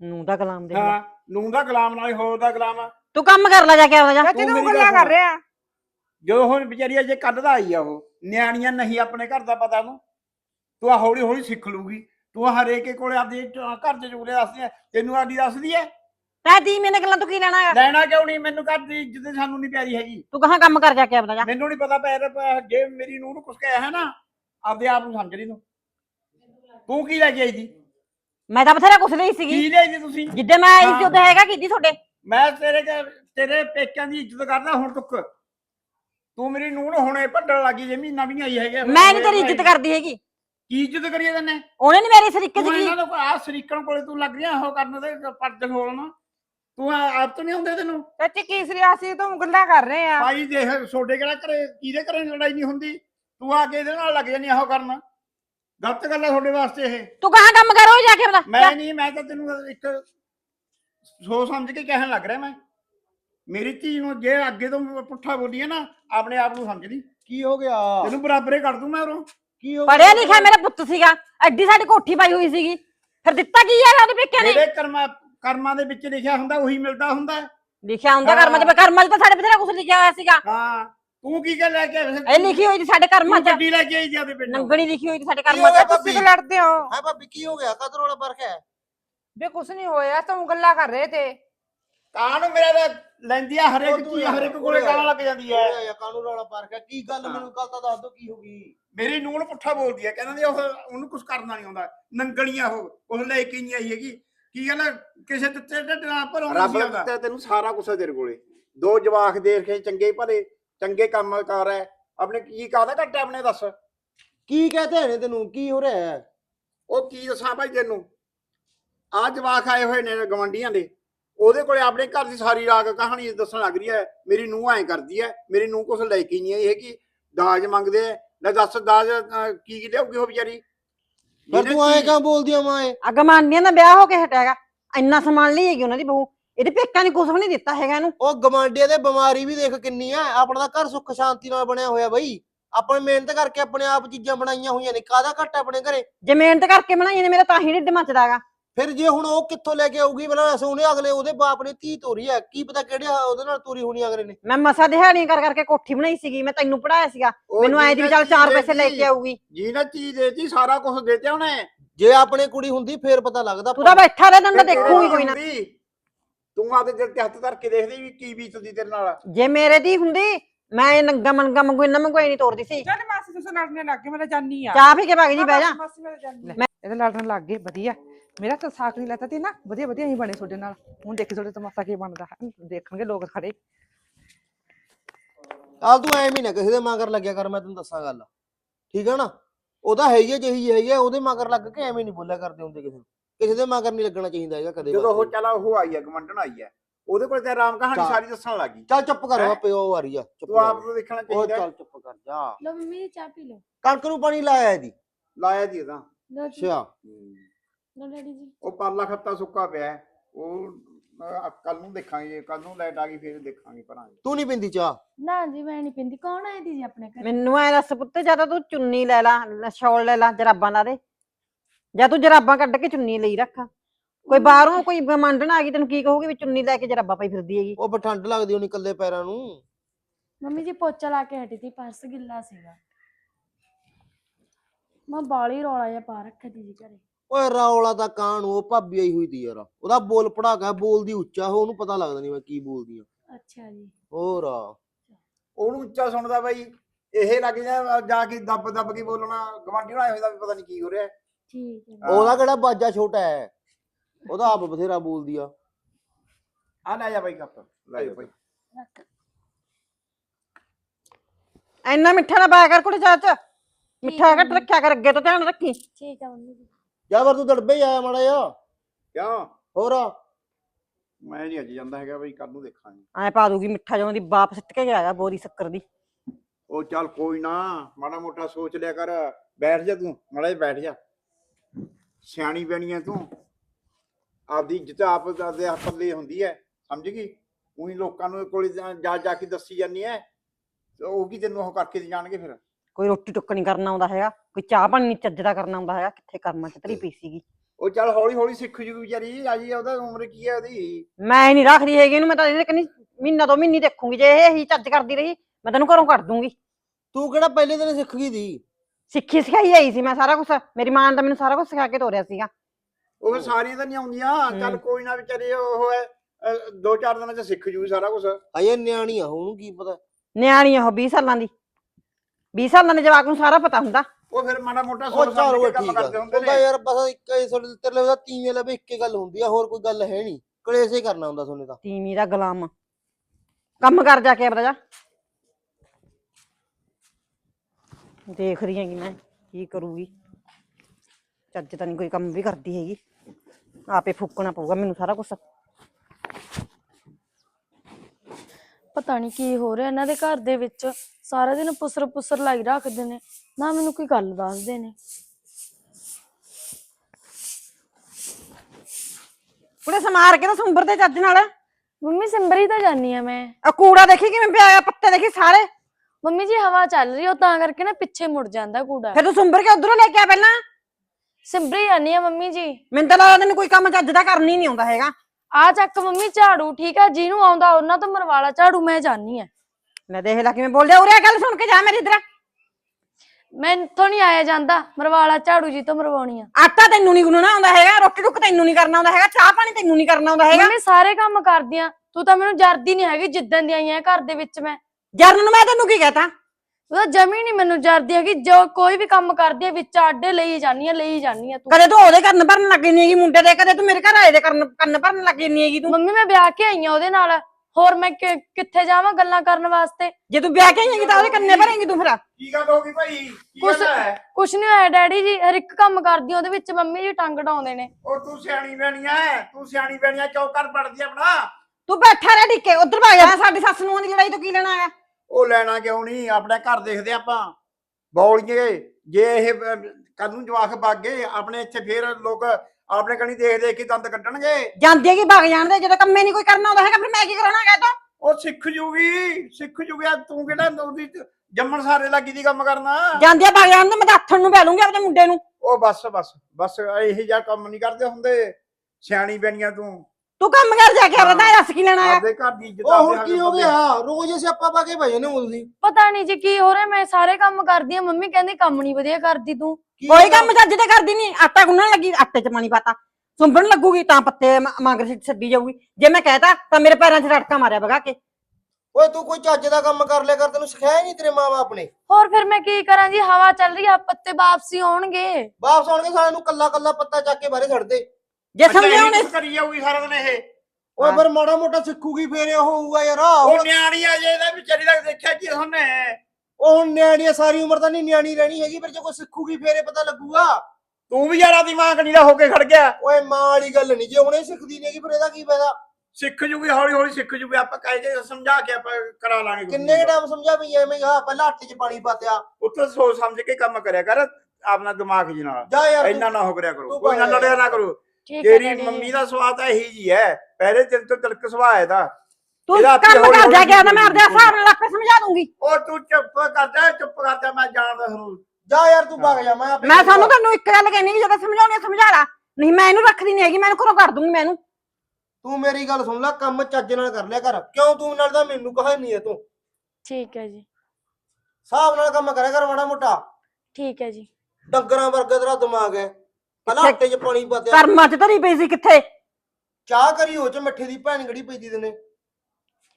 ਨੂੰ ਦਾ ਕਲਾਮ ਦੇ ਹਾਂ ਨੂੰਹ ਦਾ ਗੁਲਾਮ ਨਾਲੇ ਹੋਰ ਦਾ ਗੁਲਾਮ ਆ। ਤੂੰ ਕੰਮ ਕਰ ਲੈ ਜਾ ਕੇ ਜਾ। ਚਾਚੇ ਤੂੰ ਮੇਰੀ ਗੱਲਾਂ ਗੱਲ ਕਰ ਰਿਹਾ? ਜਦੋਂ ਹੁਣ ਵਿਚਾਰੀ ਜੇ ਕੱਢ ਦਾ ਆਈ ਆ ਉਹ ਨਿਆਣੀਆਂ ਨਹੀਂ ਆਪਣੇ ਘਰ ਦਾ ਪਤਾ ਨੂੰ ਤੂੰ ਆ ਹੌਲੀ ਹੌਲੀ ਸਿੱਖ ਲੂਗੀ ਤੂੰ ਹਰੇਕੇ ਕੋਲੇ ਆਪਦੇ ਘਰ ਦੇ ਚੁਗਲੇ ਦੱਸਦੀ ਐ ਤੈਨੂੰ ਆਡੀ ਦੱਸਦੀ ਐ? ਤੈ ਦੀ ਮੈਨੇ ਗੱਲਾਂ ਤੂੰ ਕੀ ਲੈਣਾ ਹੈਗਾ? ਲੈਣਾ ਕਿਉਂ ਨਹੀਂ ਮੈਨੂੰ ਘਰ ਦੀ ਇੱਜ਼ਤ ਸਾਨੂੰ ਨਹੀਂ ਪਿਆਰੀ ਹੈਗੀ। ਤੂੰ ਕਹਾਂ ਕੰਮ ਕਰ ਜਾ ਕੇ ਆਵਾ ਜਾ। ਮੈਨੂੰ ਨਹੀਂ ਪਤਾ ਪੈਰ ਪ- ਜੇ ਮੇਰੀ ਨੂੰਹ ਨੂੰ ਕੁਛ ਕਹਿਆ ਹੈ ਨਾ ਆਪਦੇ ਆਪ ਨੂੰ ਸਮਝ ਲਈ ਤੂੰ। ਤੂੰ ਕੀ ਲੈ ਕੇ ਆਈ ਦੀ ਮੈਂ ਤਾਂ ਬਥੇਰਾ ਕੁਛ ਲਈ ਸੀਗੀ। ਕੀ ਲਿਆਈ ਦੀ ਤੁਸੀਂ? ਜਿੱਦੇ ਮੈਂ ਆਈ ਸੀ ਉਦੋਂ ਹੈਗਾ ਕੀਤੀ ਤੁਹਾਡੇ? ਮੈਂ ਤੇਰੇ ਘਰ- ਤੇਰੇ ਪੇਕਿਆਂ ਦੀ ਇੱਜ਼ਤ ਕਰਦਾ ਹੁਣ ਤੱਕ। ਤੂੰ ਮੇਰੀ ਨੂੰਹ ਨੂੰ ਹੁਣੇ ਭੱਡਣ ਲੱਗੀ ਜੇ ਮਹੀਨਾ ਵੀ ਨਹੀਂ ਆਈ ਹੈਗਾ। ਮੈਂ ਨਹੀਂ ਤੇਰੀ ਇੱਜ਼ਤ ਕਰਦੀ ਹੈਗੀ। ਕੀ ਇੱਜ਼ਤ ਕਰੀਏ ਤੈਨੇ ਉਹਨੇ ਨਹੀਂ ਮੇਰੀ ਸਰੀਕੇ ਤੂੰ ਚ ਇਹਨਾਂ ਦੇ ਆ ਸਰੀਕਣ ਕੋਲੇ ਤੂੰ ਲੱਗ ਰਿਹਾ ਉਹ ਕਰਨ ਦੇ ਪਰਦੇ ਖੋਲਣਾ। ਤੂੰ ਆ- ਆਪ ਤੋਂ ਨਹੀਂ ਹੁੰਦੇ ਤੈਨੂੰ? ਚਾਚੇ ਕੀ ਸਿਆਸੀ ਤੂੰ ਗੱਲਾਂ ਕਰ ਰਹੇ ਆ। ਭਾਈ ਦੇਖ ਛੋਡੇ ਕਿਹੜਾ ਘਰੇ ਕਿਹਦੇ ਘਰੇ ਲੜਾਈ ਨਹੀਂ ਹੁੰਦੀ? ਤੂੰ ਆ ਕੇ ਇਹਦੇ ਨਾਲ ਲੱਗ ਜਾਨੀ ਆਹੋ ਕਰਨ। ਗਲਤ ਗੱਲ ਆ ਤੁਹਾਡੇ ਵਾਸਤੇ ਇਹ। ਤੂੰ ਕਹਾਂ ਕੰਮ ਕਰ ਉਹ ਜਾ ਕੇ ਆਵਾ ਮੈਂ ਨਹੀਂ ਮੈਂ ਤਾਂ ਤੈਨੂੰ ਇੱਕ ਸੋਚ ਸਮਝ ਕੇ ਕਹਿਣ ਲੱਗ ਰਿਹਾ ਮੈਂ। ਮੇਰੀ ਧੀ ਨੂੰ ਜੇ ਅੱਗੇ ਤੋਂ ਪੁੱਠਾ ਬੋਲੀ ਹੈ ਨਾ ਆਪਣੇ ਆਪ ਨੂੰ ਸਮਝ ਲਈ ਕੀ ਹੋ ਗਿਆ? ਤੈਨੂੰ ਬਰਾਬਰੇ ਕਰ ਦੂੰ ਮੈਂ ਉਰੋਂ। ਕੀ ਹੋ ਪੜਿਆ ਲਿਖਿਆ ਮੇਰਾ ਪੁੱਤ ਸੀਗਾ ਐਡੀ ਸਾਡੀ ਕੋਠੀ ਪਾਈ ਹੋਈ ਸੀਗੀ। ਫਿਰ ਦਿੱਤਾ ਕੀ ਯਾਰ ਉਹਦੇ ਪੇਕਿਆਂ ਨੇ? ਜਿਹੜੇ ਕਰਮਾਂ ਕਰਮਾਂ ਦੇ ਵਿੱਚ ਲਿਖਿਆ ਹੁੰਦਾ ਉਹੀ ਮਿਲਦਾ ਹੁੰਦਾ। ਹੈ। ਲਿਖਿਆ ਹੁੰਦਾ ਕਰਮਾਂ 'ਚ ਕਰਮਾਂ 'ਚ ਤਾਂ ਸਾਡੇ ਬਥੇਰਾ ਕੁਛ ਲਿਖਿਆ ਹੋਇਆ ਸੀਗਾ। ਹਾਂ ਤੂੰ ਕੀ ਗੱਲ ਲੈ ਕੇ ਆਇਆ? ਇਹ ਲਿਖੀ ਹੋਈ ਸੀ ਸਾਡੇ ਕਰਮਾਂ ਤੂੰ 'ਚ ਗੱਡੀ ਲੈ ਕੇ ਆਈ ਜਾਂਦੇ ਪਿੰਡੋਂ ਨੰਗਣੀ ਲਿਖੀ ਹੋਈ ਸੀ ਸਾਡੇ ਕਰਮਾਂ 'ਚ। ਤੁਸੀਂ ਤਾਂ ਲੜਦੇ ਹੋ। ਹੈ ਭਾਬੀ ਕੀ ਹੋ ਗਿਆ? ਕਦਰ ਵਾਲਾ ਫ਼ਰਕ ਹੈ ਵੇ ਕੁਛ ਨਹੀਂ ਹੋਇਆ ਤੂੰ ਗੱਲਾਂ ਕਰ ਰਹੇ ਤੇ। ਕਾਹਨੂੰ ਮੇਰਾ ਤਾਂ ਲੈਂਦੀ ਆ ਹਰੇਕ ਚੀਜ਼ ਹਰੇਕ ਕੋਲੇ ਗਾਲਾਂ। ਲੱਗ ਜਾਂਦੀ ਹੈ ਆ ਕਾਨੂੰ ਰੌਲਾ ਪਾ ਰੱਖਿਆ? ਕੀ ਗੱਲ ਹਾਂ। ਮੈਨੂੰ ਗੱਲ ਤਾਂ ਦੱਸ ਦੋ ਕੀ ਹੋ ਗਈ। ਮੇਰੀ ਨੂੰਹ ਨੂੰ ਪੁੱਠਾ ਬੋਲਦੀ ਹੈ ਕਹਿੰਦੀ ਉਹ ਉਹਨੂੰ ਕੁਝ ਕਰਨਾ ਨਹੀਂ ਆਉਂਦਾ। ਨੰਗਲੀਆਂ ਉਹ ਉਹ ਲੈ ਕੇ ਨਹੀਂ ਆਈ ਹੈਗੀ। ਕੀ ਗੱਲ ਹੈ, ਕਿਸੇ ਦਿੱਤੇ ਢਿੱਡ ਭਰੋਂ ਰੱਬ ਆਉਂਦਾ ਦਿੱਤਾ ਤੈਨੂੰ ਸਾਰਾ ਕੁਝ ਤੇਰੇ ਕੋਲੇ। ਦੋ ਜਵਾਕ ਦੇ ਰਖੇ ਚੰਗੇ ਭਲੇ ਚੰਗੇ ਕੰਮ ਕਰ ਹੈ ਆਪਣੇ ਕੀ ਕਾਹਦਾ ਘੱਟਾ ਆਪਣੇ ਦੱਸ। ਕੀ ਕਹਤੇ ਨੇ ਤੈਨੂੰ? ਕੀ ਹੋ ਰਿਹਾ ਹੈ ਉਹ ਕੀ ਦੱਸਾਂ ਭਾਈ ਤੈਨੂੰ? ਆ ਜਵਾਕ ਆਏ ਹੋਏ ਨੇ ਗਵੰਡੀਆਂ ਦੇ। ਉਹਦੇ ਕੋਲੇ ਆਪਣੇ ਘਰ ਦੀ ਸਾਰੀ ਰਾਗ ਕਹਾਣੀ ਦੱਸਣ ਲੱਗ ਰਹੀ ਹੈ। ਮੇਰੀ ਨੂੰਹ ਐਂ ਕਰਦੀ ਹੈ। ਮੇਰੀ ਨੂੰਹ ਕੁਛ ਲੈ ਕੇ ਨਹੀਂ ਆਈ ਹੈਗੀ। ਦਾਜ ਮੰਗਦੇ ਆ। ਲੈ ਦੱਸ ਦਾਜ ਅਹ, ਕੀ ਕੀ ਲਿਆਉਗੀ ਉਹ ਵਿਚਾਰੀ? ਪਰ ਤੂੰ ਐਂ ਚੀਜ਼- ਕਿਉਂ ਬੋਲਦੀ ਆ ਮਾਂ ਇਹ ਅਗਮਾਨੀਆਂ ਦਾ ਵਿਆਹ ਹੋ ਕੇ ਹਟਿਆਗਾ ਇੰਨਾ ਸਮਾਨ ਲਈ ਹੈਗੀ ਉਹਨਾਂ ਦੀ ਬਹੂ। ਇਹਦੇ ਪੇਕਾਂ ਨੇ ਕੁਝ ਵੀ ਨਹੀਂ ਦਿੱਤਾ ਹੈਗਾ ਇਹਨੂੰ। ਉਹ ਗਵਾਂਡੀਆਂ ਦੇ ਬਿਮਾਰੀ ਵੀ ਦੇਖ ਕਿੰਨੀ ਆ। ਆਪਣਾ ਤਾਂ ਘਰ ਸੁੱਖ ਸ਼ਾਂਤੀ ਨਾਲ ਬਣਿਆ ਹੋਇਆ ਬਈ। ਆਪਾਂ ਮਿਹਨਤ ਕਰਕੇ ਆਪਣੇ ਆਪ ਚੀਜ਼ਾਂ ਬਣਾਈਆਂ ਹੋਈਆਂ ਨੇ। ਕਾਹਦਾ ਘੱਟ ਆਪਣੇ ਘਰੇ? ਜੇ ਮਿਹਨਤ ਕਰਕੇ ਬਣਾਈਆਂ ਨੇ ਮੇਰਾ ਤਾਂ ਹੀ ਢਿੱਡ ਮੱਚਦਾਗਾ ਫਿਰ ਜੇ ਹੁਣ ਉਹ ਕਿੱਥੋਂ ਲੈ ਕੇ ਆਊਗੀ? ਬਲਾ ਉਹਨੇ ਅਗਲੇ ਉਹਦੇ ਬਾਪ ਨੇ ਧੀ ਤੋਰੀ ਆ। ਕੀ ਪਤਾ ਕਿਹੜੇ ਹਾ- ਉਹਦੇ ਨਾਲ ਤੋਰੀ ਹੋਣੀ ਅਗਲੇ ਨੇ। ਮੈਂ ਮਸਾ ਦਿਹਾੜੀਆਂ ਕਰ ਕਰਕੇ ਕੋਠੀ ਬਣਾਈ ਸੀਗੀ। ਮੈਂ ਤੈਨੂੰ ਪੜਾਇਆ ਸੀਗਾ। ਉਹ ਮੈਨੂੰ ਐ ਦੀ ਵੀ ਚੱਲ ਜਿਹਨੇ ਪੈਸੇ ਲੈ ਕੇ ਆਊਗੀ। ਜਿਹਨੇ ਚੀਜ਼ ਦੇਤੀ ਸਾਰਾ ਕੁਝ ਦੇਤੇ ਉਹਨੇ। ਜੇ ਆਪਣੇ ਕੁੜੀ ਹੁੰਦੀ ਫੇਰ ਪਤਾ ਲੱਗਦਾ। ਤੂੰ ਤਾਂ ਬੈਠਾ ਰਹਿ ਤੈਨੂੰ ਤਾਂ ਦੇਖੂਗੀ ਕੋਈ ਨਾ। ਹੁੰਦੀ। ਤੂੰ ਆਪਦੇ ਦਿਲ ਤੇ ਹੱਥ ਧਰ ਕੇ ਦੇਖਦੀ ਵੀ ਕੀ ਬੀਤਦੀ ਤੇਰੇ ਨਾਲ। ਜੇ ਮੇਰੇ ਦੀ ਹੁੰਦੀ ਮੈਂ ਇਹ ਨੰਗਾ ਮਨਗਾ ਮੰਗੂ ਇੰਨਾ ਮੰਗਵਾਈ ਨਹੀਂ ਤੋਰਦੀ ਸੀ। ਚੱਲ ਮਾਸੀ ਤੁਸੀਂ ਲੜਨੇ ਲੱਗ ਗਏ ਮੈਂ ਤਾਂ ਜਾਨੀ ਆ। ਚਾਹ ਪੀ ਕੇ ਭਗ ਜੀ ਬਹਿ ਜਾ। ਮਾਸੀ ਮੈਂ ਤਾਂ ਜਾਨੀ ਆ। ਇਹਦੇ ਲੜਨ ਲੱਗ ਗਏ ਵਧੀਆ। ਮੇਰਾ ਤਾਂ ਸਾਕ ਨਹੀਂ ਲੈਤਾ ਤੀ ਨਾ ਵਧੀਆ ਵਧੀਆ ਹੀ ਬਣੇ ਤੁਹਾਡੇ ਨਾਲ। ਹੁਣ ਦੇਖੀ ਤੁਹਾਡੇ ਤਮਾਸ਼ਾ ਕੀ ਬਣਦਾ। ਹੈ ਦੇਖਣਗੇ ਲੋਕ ਖੜੇ। ਚੱਲ ਤੂੰ ਐਵੇਂ ਹੀ ਨਾ ਕਿਸੇ ਦੇ ਮਗਰ ਲੱਗਿਆ ਕਰ ਮੈਂ ਤੈਨੂੰ ਦੱਸਾਂ ਗੱਲ। ਠੀਕ ਹੈ ਨਾ? ਉਹਦਾ ਹੈ ਹੀ ਹੈ ਜਿਹੀ ਹੈ ਹੀ ਹੈ ਉਹਦੇ ਮਗਰ ਲੱਗ ਕੇ ਐਵੇਂ ਨਹੀਂ ਬੋਲਿਆ ਕਰਦੇ ਹੁੰਦੇ ਕਿਸੇ ਨੂੰ। ਕਿਸੇ ਦੇ ਮਗਰ ਨਹੀਂ ਲੱਗਣਾ ਚਾਹੀਦਾ ਹੈਗਾ ਕਦੇ ਜਦੋਂ ਉਹ ਵਾਸਤੇ। ਚਲਾ ਉਹ ਆਈ ਹੈ ਗਵੰਡਣ ਆਈ ਹੈ ਉਹਦੇ ਕੋਲ ਤੇ ਆਰਾਮ ਕਹਾਣੀ ਚੱਲ। ਸਾਰੀ ਦੱਸਣ ਲੱਗੀ। ਚੱਲ ਚੁੱਪ ਕਰ ਹੈਂ? ਉਹ ਆ ਰਹੀ ਆ ਚੁੱਪ ਤੂੰ ਕਰ। ਆਪ ਨੂੰ ਦੇਖਣਾ ਉਹ ਚਾਹੀਦਾ। ਚੱਲ ਚੁੱਪ ਕਰ ਜਾ। ਲਓ ਮੰਮੀ ਚਾਹ ਪੀ ਲਓ। ਕਣਕ ਨੂੰ ਪਾਣੀ ਲਾਇਆ ਇਹਦੀ। ਲਾਇਆ ਦੀ ਤਾਂ ਲਓ ਜੀ। ਅੱਛਾ। ਲਓ ਡੈਡੀ ਜੀ। ਉਹ ਪਾਲਾ ਖੱਤਾ ਸੁੱਕਾ ਪਿਆ ਹੈ। ਉਹ ਕੱਲ ਨੂੰ ਦੇਖਾਂਗੇ ਕੱਲ ਨੂੰ ਲਾਈਟ ਆ ਗਈ ਫਿਰ ਦੇਖਾਂਗੇ ਭਰਾਂਗੇ। ਤੂੰ ਨਹੀਂ ਪਿੰਦੀ ਚਾਹ? ਨਾ ਜੀ ਮੈਂ ਨਹੀਂ ਪਿੰਦੀ। ਕੌਣ ਆਈ ਦੀ ਜੀ ਆਪਣੇ ਘਰ? ਮੈਨੂੰ ਐ ਦੱਸ ਪੁੱਤ ਜਾਂ ਤਾਂ ਤੂੰ ਚੁੰਨੀ ਲੈ ਲਾ ਲ- ਸ਼ਾਲ ਲੈ ਲਾ ਜਰਾਬਾਂ ਲਾ ਦੇ। ਜਾਂ ਤੂੰ ਜਰਾਬਾਂ ਕੱਢ ਕੇ ਚੁੰਨੀ ਲਈ ਰੱਖ। ਕੋਈ ਬਾਹਰੋਂ ਕੋਈ ਮੰਡਣ ਆ ਗਈ ਤੈਨੂੰ ਕੀ ਕਹੂਗੀ ਵੀ ਚੁੰਨੀ ਲੈ ਕੇ ਜਰਾਬਾਂ ਪਾਈ ਫਿਰਦੀ ਹੈਗੀ? ਉਹ ਫਿਰ ਠੰਡ ਲੱਗਦੀ ਹੋਣੀ ਇਕੱਲੇ ਪੈਰਾਂ ਨੂੰ। ਮੰਮੀ ਜੀ ਪੋਚਾ ਲਾ ਕੇ ਹਟੀ ਤੀ ਪਰਸ ਗਿੱਲਾ ਸੀਗਾ। ਮੈਂ ਬਾਲੀ ਰੌਲਾ ਜਿਹਾ ਪਾ ਰੱਖਿਆ ਤੀ ਜੀ ਘਰੇ। ਓਏ ਰੌਲਾ ਤਾਂ ਕਾਂ ਨੂੰ ਉਹ ਭਾਬੀ ਆਈ ਹੋਈ ਤੀ ਯਾਰ। ਉਹਦਾ ਬੋਲ ਪੜਾਕਾ ਬੋਲਦੀ ਉੱਚਾ ਉਹ ਉਹਨੂੰ ਪਤਾ ਲੱਗਦਾ ਨਹੀਂ ਮੈਂ ਕੀ ਬੋਲਦੀ ਆ। ਅੱਛਾ ਜੀ। ਹੋਰ ਆ। ਉਹਨੂੰ ਉੱਚਾ ਸੁਣਦਾ ਬਾਈ ਇਹ ਲੱਗ ਜਾ ਜਾ ਕੇ ਦੱਬ ਦੱਬ ਕੇ ਬੋਲਣਾ ਗਵਾਂਢੀ ਨਾਲ ਹੋਇਆ ਵੀ ਪਤਾ ਨਹੀਂ ਕੀ ਹੋ ਰਿਹਾ। ਠੀਕ ਹੈ। ਹਾਂ। ਉਹਦਾ ਕਿਹੜਾ ਬਾਜਾ ਛੋਟਾ ਹੈ? ਉਹਦਾ ਆਪ ਬਥੇਰਾ ਬੋਲਦੀ ਆ। ਆ ਲੈ ਜਾ ਬਾਈ ਕੱਪ ਲੈ ਜਾ ਬਾਈ। ਰੱਖ। ਇੰਨਾ ਮਿੱਠਾ ਨਾ ਪਾਇਆ ਕਰ ਕੁੜੇ ਚਾਚ ਮਿੱਠਾ ਘੱਟ ਰੱਖਿਆ ਕਰ ਅੱਗੇ ਤੋਂ ਧਿਆਨ ਰੱਖੀ। ਠੀਕ ਹੈ ਮੰਮੀ ਜੀ। ਜਾ ਵਰ ਤੂੰ ਦੜਬੇ ਹੀ ਆਇਆ ਮਾੜਾ ਜਾ ਕਿਉਂ? ਹੋਰ। ਮੈਂ ਨਹੀਂ ਅੱਜ ਜਾਂਦਾ ਹੈਗਾ ਬਾਈ ਕੱਲ ਨੂੰ ਦੇਖਾਂਗੇ। ਐ ਪਾ ਦੂਗੀ ਮਿੱਠਾ ਜਿਹਾ ਦੀ ਬਾਪ ਸਿੱਟ ਕੇ ਗਿਆ ਬੋਰੀ ਸ਼ੱਕਰ ਦੀ। ਉਹ ਚੱਲ ਕੋਈ ਨਾ ਮਾੜਾ ਮੋਟਾ ਸੋਚ ਲਿਆ ਕਰ। ਬੈਠ ਜਾ ਤੂੰ ਮਾੜਾ ਜਿਹਾ ਬੈਠ ਜਾ। ਸਿਆਣੀ ਬਣੀ ਐ ਤੂੰ। ਆਪਦੀ ਇੱਜ਼ਤ ਆਪ ਦੇ ਪੱਲੇ ਹੁੰਦੀ ਐ ਸਮਝ ਗਈ? ਉਹੀ ਲੋਕਾਂ ਨੂੰ ਕੋਲ ਜਾ ਜਾ ਕੇ ਦੱਸੀ ਜਾਂਦੀ ਐ। ਤੇ ਉਹ ਕੀ ਤੈਨੂੰ ਉਹ ਕਰਕੇ ਦੇ ਜਾਣਗੇ ਫਿਰ। ਕੋਈ ਰੋਟੀ ਟੁੱਕ ਨਹੀਂ ਕਰਨਾ ਆਉਂਦਾ ਹੈਗਾ ਕੋਈ ਚਾਹ ਪਾਣੀ ਨਹੀਂ ਚੱਜ ਦਾ ਕਰਨਾ ਆਉਂਦਾ ਹੈਗਾ ਕਿੱਥੇ ਕਰਮਾਂ ਚ ਤਰੀ ਪਈ ਸੀਗੀ। ਉਹ ਚੱਲ ਹੌਲੀ ਹੌਲੀ ਸਿੱਖ ਜੂ ਵਿਚਾਰੀ ਅਜੀ ਉਹਦਾ ਉਮਰ ਕੀ ਐ ਉਹਦੀ? ਮੈਂ ਨਹੀਂ ਰੱਖਦੀ ਹੈਗੀ ਇਹਨੂੰ ਮੈਂ ਤਾਂ ਇਹਦੇ ਕਹਿੰਦੀ ਮਹੀਨਾ ਦੋ ਮਹੀਨੇ ਦੇਖੂੰਗੀ ਜੇ ਇਹ ਹੀ ਚੱਜ ਕਰਦੀ ਰਹੀ ਮੈਂ ਤੈਨੂੰ ਘਰੋਂ ਕੱਢ ਦੂੰਗੀ। ਤੂੰ ਕਿਹੜਾ ਪਹਿਲੇ ਦਿਨ ਸਿੱਖ ਗਈ ਦੀ ਸਿੱਖੀ ਸਿਖਾਈ ਆਈ ਸੀ ਮੈਂ ਸਾਰਾ ਕੁਝ ਮੇਰੀ ਮਾਂ ਨੇ ਤਾਂ ਮੈਨੂੰ ਸਾਰਾ ਕੁਝ ਸਿਖਾ ਕੇ ਤੋਰਿਆ ਸੀਗਾ। ਉਹ ਫਿਰ ਸਾਰੀਆਂ ਤਾਂ ਨਹੀਂ ਆਉਂਦੀਆਂ ਚੱਲ ਹੂੰ। ਕੋਈ ਨਾ ਵਿਚਾਰੀ ਉਹ ਹੈ ਅਹ ਦੋ ਚਾਰ ਦਿਨਾਂ ਚ ਸਿੱਖ ਜੂ ਸਾਰਾ ਕੁਝ ਅਜੇ ਨਿਆਣੀ ਆ ਉਹਨੂੰ ਕੀ ਪਤਾ? ਨਿਆਣੀ ਉਹ 20 ਸਾਲਾਂ ਦੀ। 20 ਸਾਲਾਂ ਦੇ ਜਵਾਕ ਨੂੰ ਸਾਰਾ ਪਤਾ ਹੁੰਦਾ। ਉਹ ਫਿਰ ਮਾੜਾ ਮੋਟਾ ਉਹ ਸੋਚ ਚੱਲ ਕੰਮ ਠੀਕ ਆ। ਕਰਦੇ ਹੁੰਦੇ ਉਹਦਾ ਨੇ ਯਾਰ ਬਸ ਇੱਕ ਹੀ ਤੁਹਾਡੇ ਤੇਰੇ ਲਈ ਉਹਦਾ ਤੀਵੇਂ ਲਵੇ ਇੱਕੇ ਗੱਲ ਹੁੰਦੀ ਆ ਹੋਰ ਕੋਈ ਗੱਲ ਹੈ ਨਹੀਂ। ਕਲੇਸ਼ ਹੀ ਕਰਨਾ ਹੁੰਦਾ ਸੋਨੇ ਦਾ। ਤੀਵੀਂ ਦਾ ਗੁਲਾਮ। ਕੰਮ ਕਰ ਜਾ ਕੇ ਆਪਦਾ ਜਾ। ਦੇਖ ਰਹੀ ਹੈਗੀ ਮੈਂ ਕੀ ਕਰੂਗੀ। ਚੱਜ ਤਾਂ ਨਹੀਂ ਕੋਈ ਕੰਮ ਵੀ ਕਰਦੀ ਹੈਗੀ। ਆਪੇ ਫੁੱਕਣਾ ਪਊਗਾ ਮੈਨੂੰ ਸਾਰਾ ਕੁਝ ਪਤਾ ਨਹੀਂ ਕੀ ਹੋ ਰਿਹਾ ਇਹਨਾਂ ਦੇ ਘਰ ਦੇ ਵਿੱਚ। ਸਾਰਾ ਦਿਨ ਪੁਸਰ ਪੁਸਰ ਲਾਈ ਰੱਖਦੇ ਨੇ। ਨਾ ਮੈਨੂੰ ਕੋਈ ਗੱਲ ਦੱਸਦੇ ਨੇ। ਕੁੜੇ ਸਮਾਰ ਕੇ ਤਾਂ ਸੰਭਰ ਤੇ ਚੱਜ ਨਾਲ। ਮੰਮੀ ਸਿੰਬਰੀ ਤਾਂ ਜਾਨੀ ਆ ਮੈਂ। ਆ ਕੂੜਾ ਦੇਖੀ ਕਿਵੇਂ ਪਿਆ ਆ ਪੱਤੇ ਦੇਖੀ ਸਾਰੇ? ਮੰਮੀ ਜੀ ਹਵਾ ਚੱਲ ਰਹੀ ਉਹ ਤਾਂ ਕਰਕੇ ਨਾ ਪਿੱਛੇ ਮੁੜ ਜਾਂਦਾ ਕੂੜਾ। ਫਿਰ ਤੂੰ ਸੰਭਰ ਕੇ ਉਧਰੋਂ ਲੈ ਕੇ ਆ ਪਹਿਲਾਂ? ਸਿੰਬਰੀ ਜਾਨੀ ਆ ਮੰਮੀ ਜੀ। ਮੈਨੂੰ ਤਾਂ ਲੱਗਦਾ ਤੈਨੂੰ ਕੋਈ ਕੰਮ ਚੱਜ ਦਾ ਕਰਨੀ ਨਹੀਂ ਆਉਂਦਾ ਹੈਗਾ। ਆ ਚੱਕ ਮੰਮੀ ਝਾੜੂ ਠੀਕ ਆ? ਜਿਹਨੂੰ ਆਉਂਦਾ ਉਹਨਾਂ ਤੋਂ ਮਰਵਾਲਾ ਝਾੜੂ ਮੈਂ ਜਾਨੀ ਆ। ਲੈ ਦੇਖ ਲੈ ਕਿਵੇਂ ਬੋਲਦੇ ਉਰੇ ਆ ਗੱਲ ਸੁਣ ਕੇ ਜਾ ਮੇਰੀ ਇਧਰ ਮੈਥੋਂ ਨਹੀਂ ਆਇਆ ਜਾਂਦਾ ਮਰਵਾਲਾ ਝਾੜੂ ਜੀ ਤੋਂ ਮਰਵਾਉਣੀ ਆ। ਆਟਾ ਤੈਨੂੰ ਨਹੀਂ ਗੁੰਨਣਾ ਆਉਂਦਾ ਹੈਗਾ ਰੋਟੀ ਟੁੱਕ ਤੈਨੂੰ ਨਹੀਂ ਕਰਨਾ ਆਉਂਦਾ ਹੈਗਾ ਚਾਹ ਪਾਣੀ ਤੈਨੂੰ ਨਹੀਂ ਕਰਨਾ ਆਉਂਦਾ ਹੈਗਾ। ਮੰਮੀ ਸਾਰੇ ਕੰਮ ਕਰਦੀਆਂ ਤੂੰ ਤਾਂ ਮੈਨੂੰ ਜਰਦੀ ਨਹੀਂ ਹੈਗੀ ਜਿੱਦਣ ਦੀ ਆਈ ਆ ਘਰ ਦੇ ਵਿੱਚ ਮੈਂ। ਜਰਨ ਨੂੰ ਮੈਂ ਤੈਨੂੰ ਕੀ ਕਹਤਾ? ਤੂੰ ਤਾਂ ਜਮੀ ਨਹੀਂ ਮੈਨੂੰ ਜਰਦੀ ਹੈਗੀ ਜੋ ਕੋਈ ਵੀ ਕੰਮ ਕਰਦੀ ਹੈ ਵਿੱਚ ਆਡੇ ਲਈ ਜਾਨੀ ਆ ਲਈ ਜਾਨੀ ਆ ਤੂੰ। ਕਦੇ ਤੂੰ ਉਹਦੇ ਕੰਨ ਭਰਨ ਲੱਗੀ ਨਹੀਂ ਹੈਗੀ ਮੁੰਡੇ ਦੇ ਕਦੇ ਤੂੰ ਮੇਰੇ ਘਰ ਆਏ ਦੇ ਕੰਨ ਕੰਨ ਭਰਨ ਲੱਗੀ ਨਹੀਂ ਹੈਗੀ ਤੂੰ। ਮੰਮੀ ਮੈਂ ਵਿਆਹ ਕੇ ਆਈ ਆ ਉਹਦੇ ਨਾਲ। ਹੋਰ ਮੈਂ ਕਿ- ਕਿੱਥੇ ਜਾਵਾਂ ਗੱਲਾਂ ਕਰਨ ਵਾਸਤੇ? ਜੇ ਤੂੰ ਵਿਆਹ ਕੇ ਆਈ ਹੈਗੀ ਤਾਂ ਉਹਦੇ ਕੰਨੇ ਭਰੇਂਗੀ ਤੂੰ ਫਿਰ। ਕੀ ਗੱਲ ਹੋ ਗਈ ਭਾਈ? ਕੀ ਕੁਛ ਗੱਲ ਹੈ? ਕੁਛ ਨਹੀਂ ਹੋਇਆ ਡੈਡੀ ਜੀ ਹਰ ਇੱਕ ਕੰਮ ਕਰਦੀ ਆ ਉਹਦੇ ਵਿੱਚ ਮੰਮੀ ਜੀ ਟੰਗ ਡਾਉਂਦੇ ਨੇ। ਉਹ ਤੂੰ ਸਿਆਣੀ ਬੈਣੀ ਐ ਤੂੰ ਸਿਆਣੀ ਬੈਣੀ ਐ ਕਿਉਂ ਕਰ ਪੜਦੀ ਆਪਣਾ? ਤੂੰ ਬੈਠਾ ਰਹਿ ਟਿੱਕੇ ਉਧਰ ਭਾਗ ਜਾ ਸਾਡੀ ਸੱਸ ਨੂੰ ਦੀ ਲੜਾਈ ਤੋਂ ਕੀ ਲੈਣਾ ਹੈ? ਉਹ ਲੈਣਾ ਕਿਉਂ ਨਹੀਂ ਆਪਣੇ ਘਰ ਦੇਖਦੇ ਆਪਾਂ। ਬੌਲੀਏ ਜੇ ਇਹ ਕੱਲ ਨੂੰ ਜਵਾਕ ਵਗ ਗਏ ਆਪਣੇ ਇੱਥੇ ਫੇਰ ਲੋਕ ਆਪਣੇ ਕਣੀ ਦੇਖ ਦੇਖ ਕੇ ਦੰਦ ਕੱਢਣਗੇ। ਜਾਂਦੀ ਹੈਗੀ ਭਾਗ ਜਾਣਦੇ ਜਦੋਂ ਕੰਮੇ ਨਹੀਂ ਕੋਈ ਕਰਨਾ ਹੁੰਦਾ ਹੈਗਾ ਫਿਰ ਮੈਂ ਕੀ ਕਰਾਉਣਾ ਹੈਗਾ ਤਾਂ? ਉਹ ਸਿੱਖ ਜੂਗੀ ਸਿੱਖ ਜੂਗੀ ਆ ਤੂੰ ਕਿਹੜਾ ਉਹਦੀ ਜੰਮਣ ਸਾਰੇ ਲੱਗੀ ਦੀ ਕੰਮ ਕਰਨਾ? ਜਾਂਦੀ ਆ ਭਾਗ ਜਾਣ ਦੇ ਮੈਂ ਤਾਂ ਹੱਥਣ ਨੂੰ ਪੈ ਲੂੰਗੀ ਆਪਣੇ ਮੁੰਡੇ ਨੂੰ। ਉਹ ਬਸ ਬਸ ਬਸ ਇਹੀ ਜਿਹਾ ਕੰਮ ਨਹੀਂ ਕਰਦੇ ਹੁੰਦੇ। ਸਿਆਣੀ ਬੈਣੀਆਂ ਤੂੰ। ਤੂੰ ਕੰਮ ਕਰ ਜਾ ਕੇ ਆਪਦਾ ਦੱਸ ਕੀ ਲੈਣਾ ਹੈ ਆਪਦੇ ਘਰ ਦੀ ਇੱਜ਼ਤ ਉਹ ਹੁਣ ਕੀ ਹੋ। ਗਿਆ? ਰੋਜ਼ ਅਸੀਂ ਆਪਾਂ ਪਾ ਕੇ ਭਜਨੇ ਹੋ ਤੁਸੀਂ ਪਤਾ ਨਹੀਂ ਜੀ ਕੀ ਹੋ ਰਿਹਾ ਮੈਂ ਸਾਰੇ ਕੰਮ ਕਰਦੀ ਆ ਮੰਮੀ ਕਹਿੰਦੀ ਕੰਮ ਨਹੀਂ ਵਧੀਆ ਕਰਦੀ ਤੂੰ। ਕੀ ਕੋਈ? ਕੰਮ ਚੱਜ ਤੇ ਕਰਦੀ ਨਹੀਂ ਆਟਾ ਗੁੰਨਣ ਲੱਗੀ ਆਟੇ 'ਚ ਪਾਣੀ ਪਾਤਾ। ਸੁੰਬਣ ਲੱਗੂਗੀ ਤਾਂ ਪੱਤੇ ਮ- ਮਗਰ ਛ- ਛੱਡੀ ਜਾਊਗੀ। ਜੇ ਮੈਂ ਕਹਿਤਾ ਤਾਂ ਮੇਰੇ ਪੈਰਾਂ 'ਚ ਰੜਕਾ ਮਾਰਿਆ ਬਗਾ ਕੇ। ਓਏ ਤੂੰ ਕੋਈ ਚੱਜ ਦਾ ਕੰਮ ਕਰ ਲਿਆ ਕਰ ਤੈਨੂੰ ਸਿਖਾਇਆ ਨਹੀਂ ਤੇਰੇ ਮਾਂ-ਬਾਪ ਨੇ? ਹੋਰ ਫਿਰ ਮੈਂ ਕੀ ਕਰਾਂ ਜੀ? ਹਵਾ ਚੱਲ ਰਹੀ ਆ ਪੱਤੇ ਵਾਪਸੀ ਆਉਣਗੇ। ਵਾਪਸ ਆਉਣਗੇ ਸਾਲੇ ਨੂੰ ਕੱਲਾ ਕੱਲਾ ਪੱਤਾ ਚੱਕ ਕੇ ਬਾਹਰੇ ਛੱਡ ਦੇ ਜੇ ਅੱਛਾ, ਇਹੀ ਸਮਝਾਉਣੇ ਕੁਛ ਕਰੀ ਜਾਊਗੀ ਸਾਰਾ ਦਿਨ ਇਹ। ਓਏ ਫਿਰ ਮਾੜਾ ਮੋਟਾ ਸਿੱਖੂਗੀ ਫੇਰ ਇਹ ਹੋਊਗਾ ਯਾਰ ਉਹ ਨਿਆਣੀ ਆ ਜੇ ਇਹਦਾ ਵਿਚਾਰੀ ਦਾ ਦੇਖਿਆ ਕੀ ਉਹਨੇ? ਉਹ ਹੁਣ ਨਿਆਣੀ ਆ, ਸਾਰੀ ਉਮਰ ਤਾਂ ਨਹੀਂ ਨਿਆਣੀ ਰਹਿਣੀ ਹੈਗੀ ਫਿਰ ਜੇ ਕੋਈ ਸਿੱਖੂਗੀ ਫੇਰ ਪਤਾ ਲੱਗੂਗਾ। ਤੂੰ ਵੀ ਯਾਰਾ ਦੀ ਮਾਂ ਦਾ ਹੋ ਕੇ ਖੜ ਗਿਆ। ਓਏ ਮਾਂ ਵਾਲੀ ਗੱਲ ਨਹੀਂ ਜੇ ਹੁਣੇ ਸਿੱਖਦੀ ਨਹੀਂ ਹੈਗੀ ਫਿਰ ਇਹਦਾ ਕੀ ਫਾਇਦਾ? ਸਿੱਖ ਜੂਗੀ ਹੌਲੀ ਹੌਲੀ ਸਿੱਖ ਜੂਗੀ ਆਪਾਂ ਕਹਿ ਕੇ ਸਮਝਾ ਕੇ ਆਪਾਂ ਕਰਾ ਲਾਂਗੇ ਕੁਛ ਕਿੰਨੇ ਨਹੀਂ। ਟਾਈਮ ਸਮਝਾ ਵੀ ਐਵੇਂ ਗਾ ਪਹਿਲਾਂ ਆਟੇ 'ਚ ਪਾਣੀ ਪਾਤਿਆ। ਉੱਥੇ ਸੋਚ ਸਮਝ ਕੇ ਕੰਮ ਕਰਿਆ ਕਰ ਆਪਣਾ ਦਿਮਾਗ ਜੀ ਨਾਲ। ਜਾ ਯਾਰ ਤੂੰ- ਇੰਨਾ ਨਾ ਹੋ ਕਰਿਆ ਕਰੋ ਤੂੰ ਕੋਈ ਨਾ ਬਾਹਰ ਲੜਿਆ ਨਾ ਕਰੋ। ਠੀਕ ਹੈ ਤੇਰੀ ਡੈਡੀ। ਮੰਮੀ ਦਾ ਸਵਾਦ ਤਾਂ ਇਹੀ ਜੀ ਹੈ ਪਹਿਲੇ ਦਿਨ ਤੋਂ ਤਿਲਕ ਸੁਭਾਅ ਹੈ ਦਾ ਤੂੰ ਇਹਦਾ ਆਪੇ ਕੰਮ ਹੌਲੀ ਕਰ ਜਾ ਹੌਲੀ ਕੇ ਆਦਾ ਮੈਂ ਆਪਦੇ ਹਿਸਾਬ ਨਾਲ ਆਪੇ ਸਮਝਾ ਦੂੰਗੀ। ਉਹ ਤੂੰ ਚੁੱਪ ਕਰ ਜਾ ਚੁੱਪ ਕਰ ਜਾ ਮੈਂ ਜਾਣਦਾ ਤੁਹਾਨੂੰ ਜਾ ਯਾਰ ਤੂੰ ਭੱਗ ਜਾ ਮੈਂ ਆਪੇ ਮੈਂ ਸਾਨੂੰ ਤੈਨੂੰ ਇੱਕ ਗੱਲ ਕਹਿਣੀ ਕਿ ਜਦੋਂ ਸਮਝਾਉਣੀ ਆ, ਸਮਝਾ ਲਾ। ਨਹੀਂ ਮੈਂ ਇਹਨੂੰ ਰੱਖਦੀ ਨਹੀਂ ਹੈਗੀ ਮੈਂ ਇਹਨੂੰ ਘਰੋਂ ਕਰ ਦੂੰਗੀ ਮੈਂ ਇਹਨੂੰ। ਤੂੰ ਮੇਰੀ ਗੱਲ ਸੁਣ ਲੈ ਕੰਮ ਚੱਜ ਨਾਲ ਕਰ ਲਿਆ ਕਰ। ਕਿਉਂ ਤੂੰ ਨਾਲ ਦਾ ਮੈਨੂੰ ਕਹੇ ਨਹੀਂ ਹੈ ਤੂੰ? ਠੀਕ ਹੈ ਜੀ। ਹਿਸਾਬ ਨਾਲ ਕੰਮ ਕਰਿਆ ਕਰ ਮਾੜਾ ਮੋਟਾ। ਠੀਕ ਹੈ ਜੀ। ਡੰਗਰਾਂ ਵਰਗਾ ਤੇਰਾ ਦਿਮਾਗ ਹੈ। ਪਹਿਲਾਂ ਆਟੇ 'ਚ ਪਾਣੀ ਪਾਤਿਆ। ਕਰਮਾਂ 'ਚ ਧਰੀ ਪਈ ਸੀ ਕਿੱਥੇ? ਚਾਹ ਕਰੀ ਹੋ ਚ ਮਿੱਠੇ ਦੀ ਭੈਣ ਗੜੀ ਪੈਦੀ ਦਿਨੇ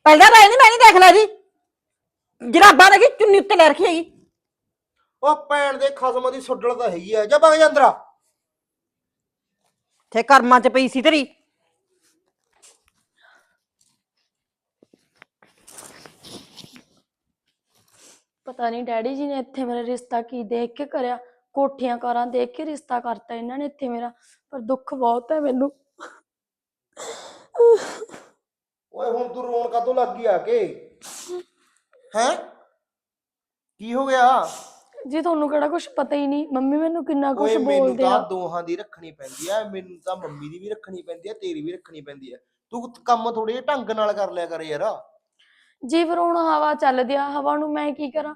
ਪਹਿਲਾਂ ਤਾਂ ਇਹਨੇ ਮੈਂ ਨਹੀਂ ਦੇਖ ਲਿਆ ਜੀ। ਜਰਾਬਾਂ ਦੇਖੀ ਚੁੰਨੀ ਉੱਤੇ ਲੈ ਰੱਖੀ ਹੈਗੀ। ਉਹ ਭੈਣ ਦੇ ਖਸਮ ਦੀ ਸੁੱਡਲ ਤਾਂ ਹੈਗੀ ਆ। ਜਾ ਭੱਗ ਜਾ ਅੰਦਰਾ ਤੇ ਕਰਮਾਂ 'ਚ ਪਈ ਸੀ ਤੇਰੀ। ਪਤਾ ਨਹੀਂ ਡੈਡੀ ਜੀ ਨੇ ਇੱਥੇ ਮੇਰਾ ਰਿਸ਼ਤਾ ਕੀ ਦੇਖ ਕੇ ਕਰਿਆ। ਕੋਠੀਆਂ ਕਾਰਾਂ ਦੇਖ ਕੇ ਰਿਸ਼ਤਾ ਕਰਤਾ ਇਹਨਾਂ ਨੇ ਇੱਥੇ ਮੇਰਾ। ਪਰ ਦੁੱਖ ਬਹੁਤ ਹੈ ਮੈਨੂੰ। ਓਏ ਹੁਣ ਤੂੰ ਰੋਣ ਕਾਤੋਂ ਲੱਗ ਗਈ ਆ ਕੇ? ਹੈ? ਕੀ ਹੋ ਗਿਆ? ਜੀ ਤੁਹਾਨੂੰ ਕਿਹੜਾ ਕੁਝ ਪਤਾ ਹੀ ਨਹੀਂ ਮੰਮੀ ਮੈਨੂੰ ਕਿੰਨਾ ਕੁਝ ਓਏ ਮੈਨੂੰ ਬੋਲਦੇ ਤਾਂ ਆ। ਦੋਹਾਂ ਦੀ ਰੱਖਣੀ ਪੈਂਦੀ ਆ ਮੈਨੂੰ ਤਾਂ ਮੰਮੀ ਦੀ ਵੀ ਰੱਖਣੀ ਪੈਂਦੀ ਆ ਤੇਰੀ ਵੀ ਰੱਖਣੀ ਪੈਂਦੀ ਆ। ਤੂੰ ਕੰਮ ਥੋੜੇ ਜਿਹੇ ਢੰਗ ਨਾਲ ਕਰ ਲਿਆ ਕਰ ਯਾਰ। ਜੀ ਫਿਰ ਹੁਣ ਹਵਾ ਚੱਲਦੀ ਆ ਹਵਾ ਨੂੰ ਮੈਂ ਕੀ ਕਰਾਂ?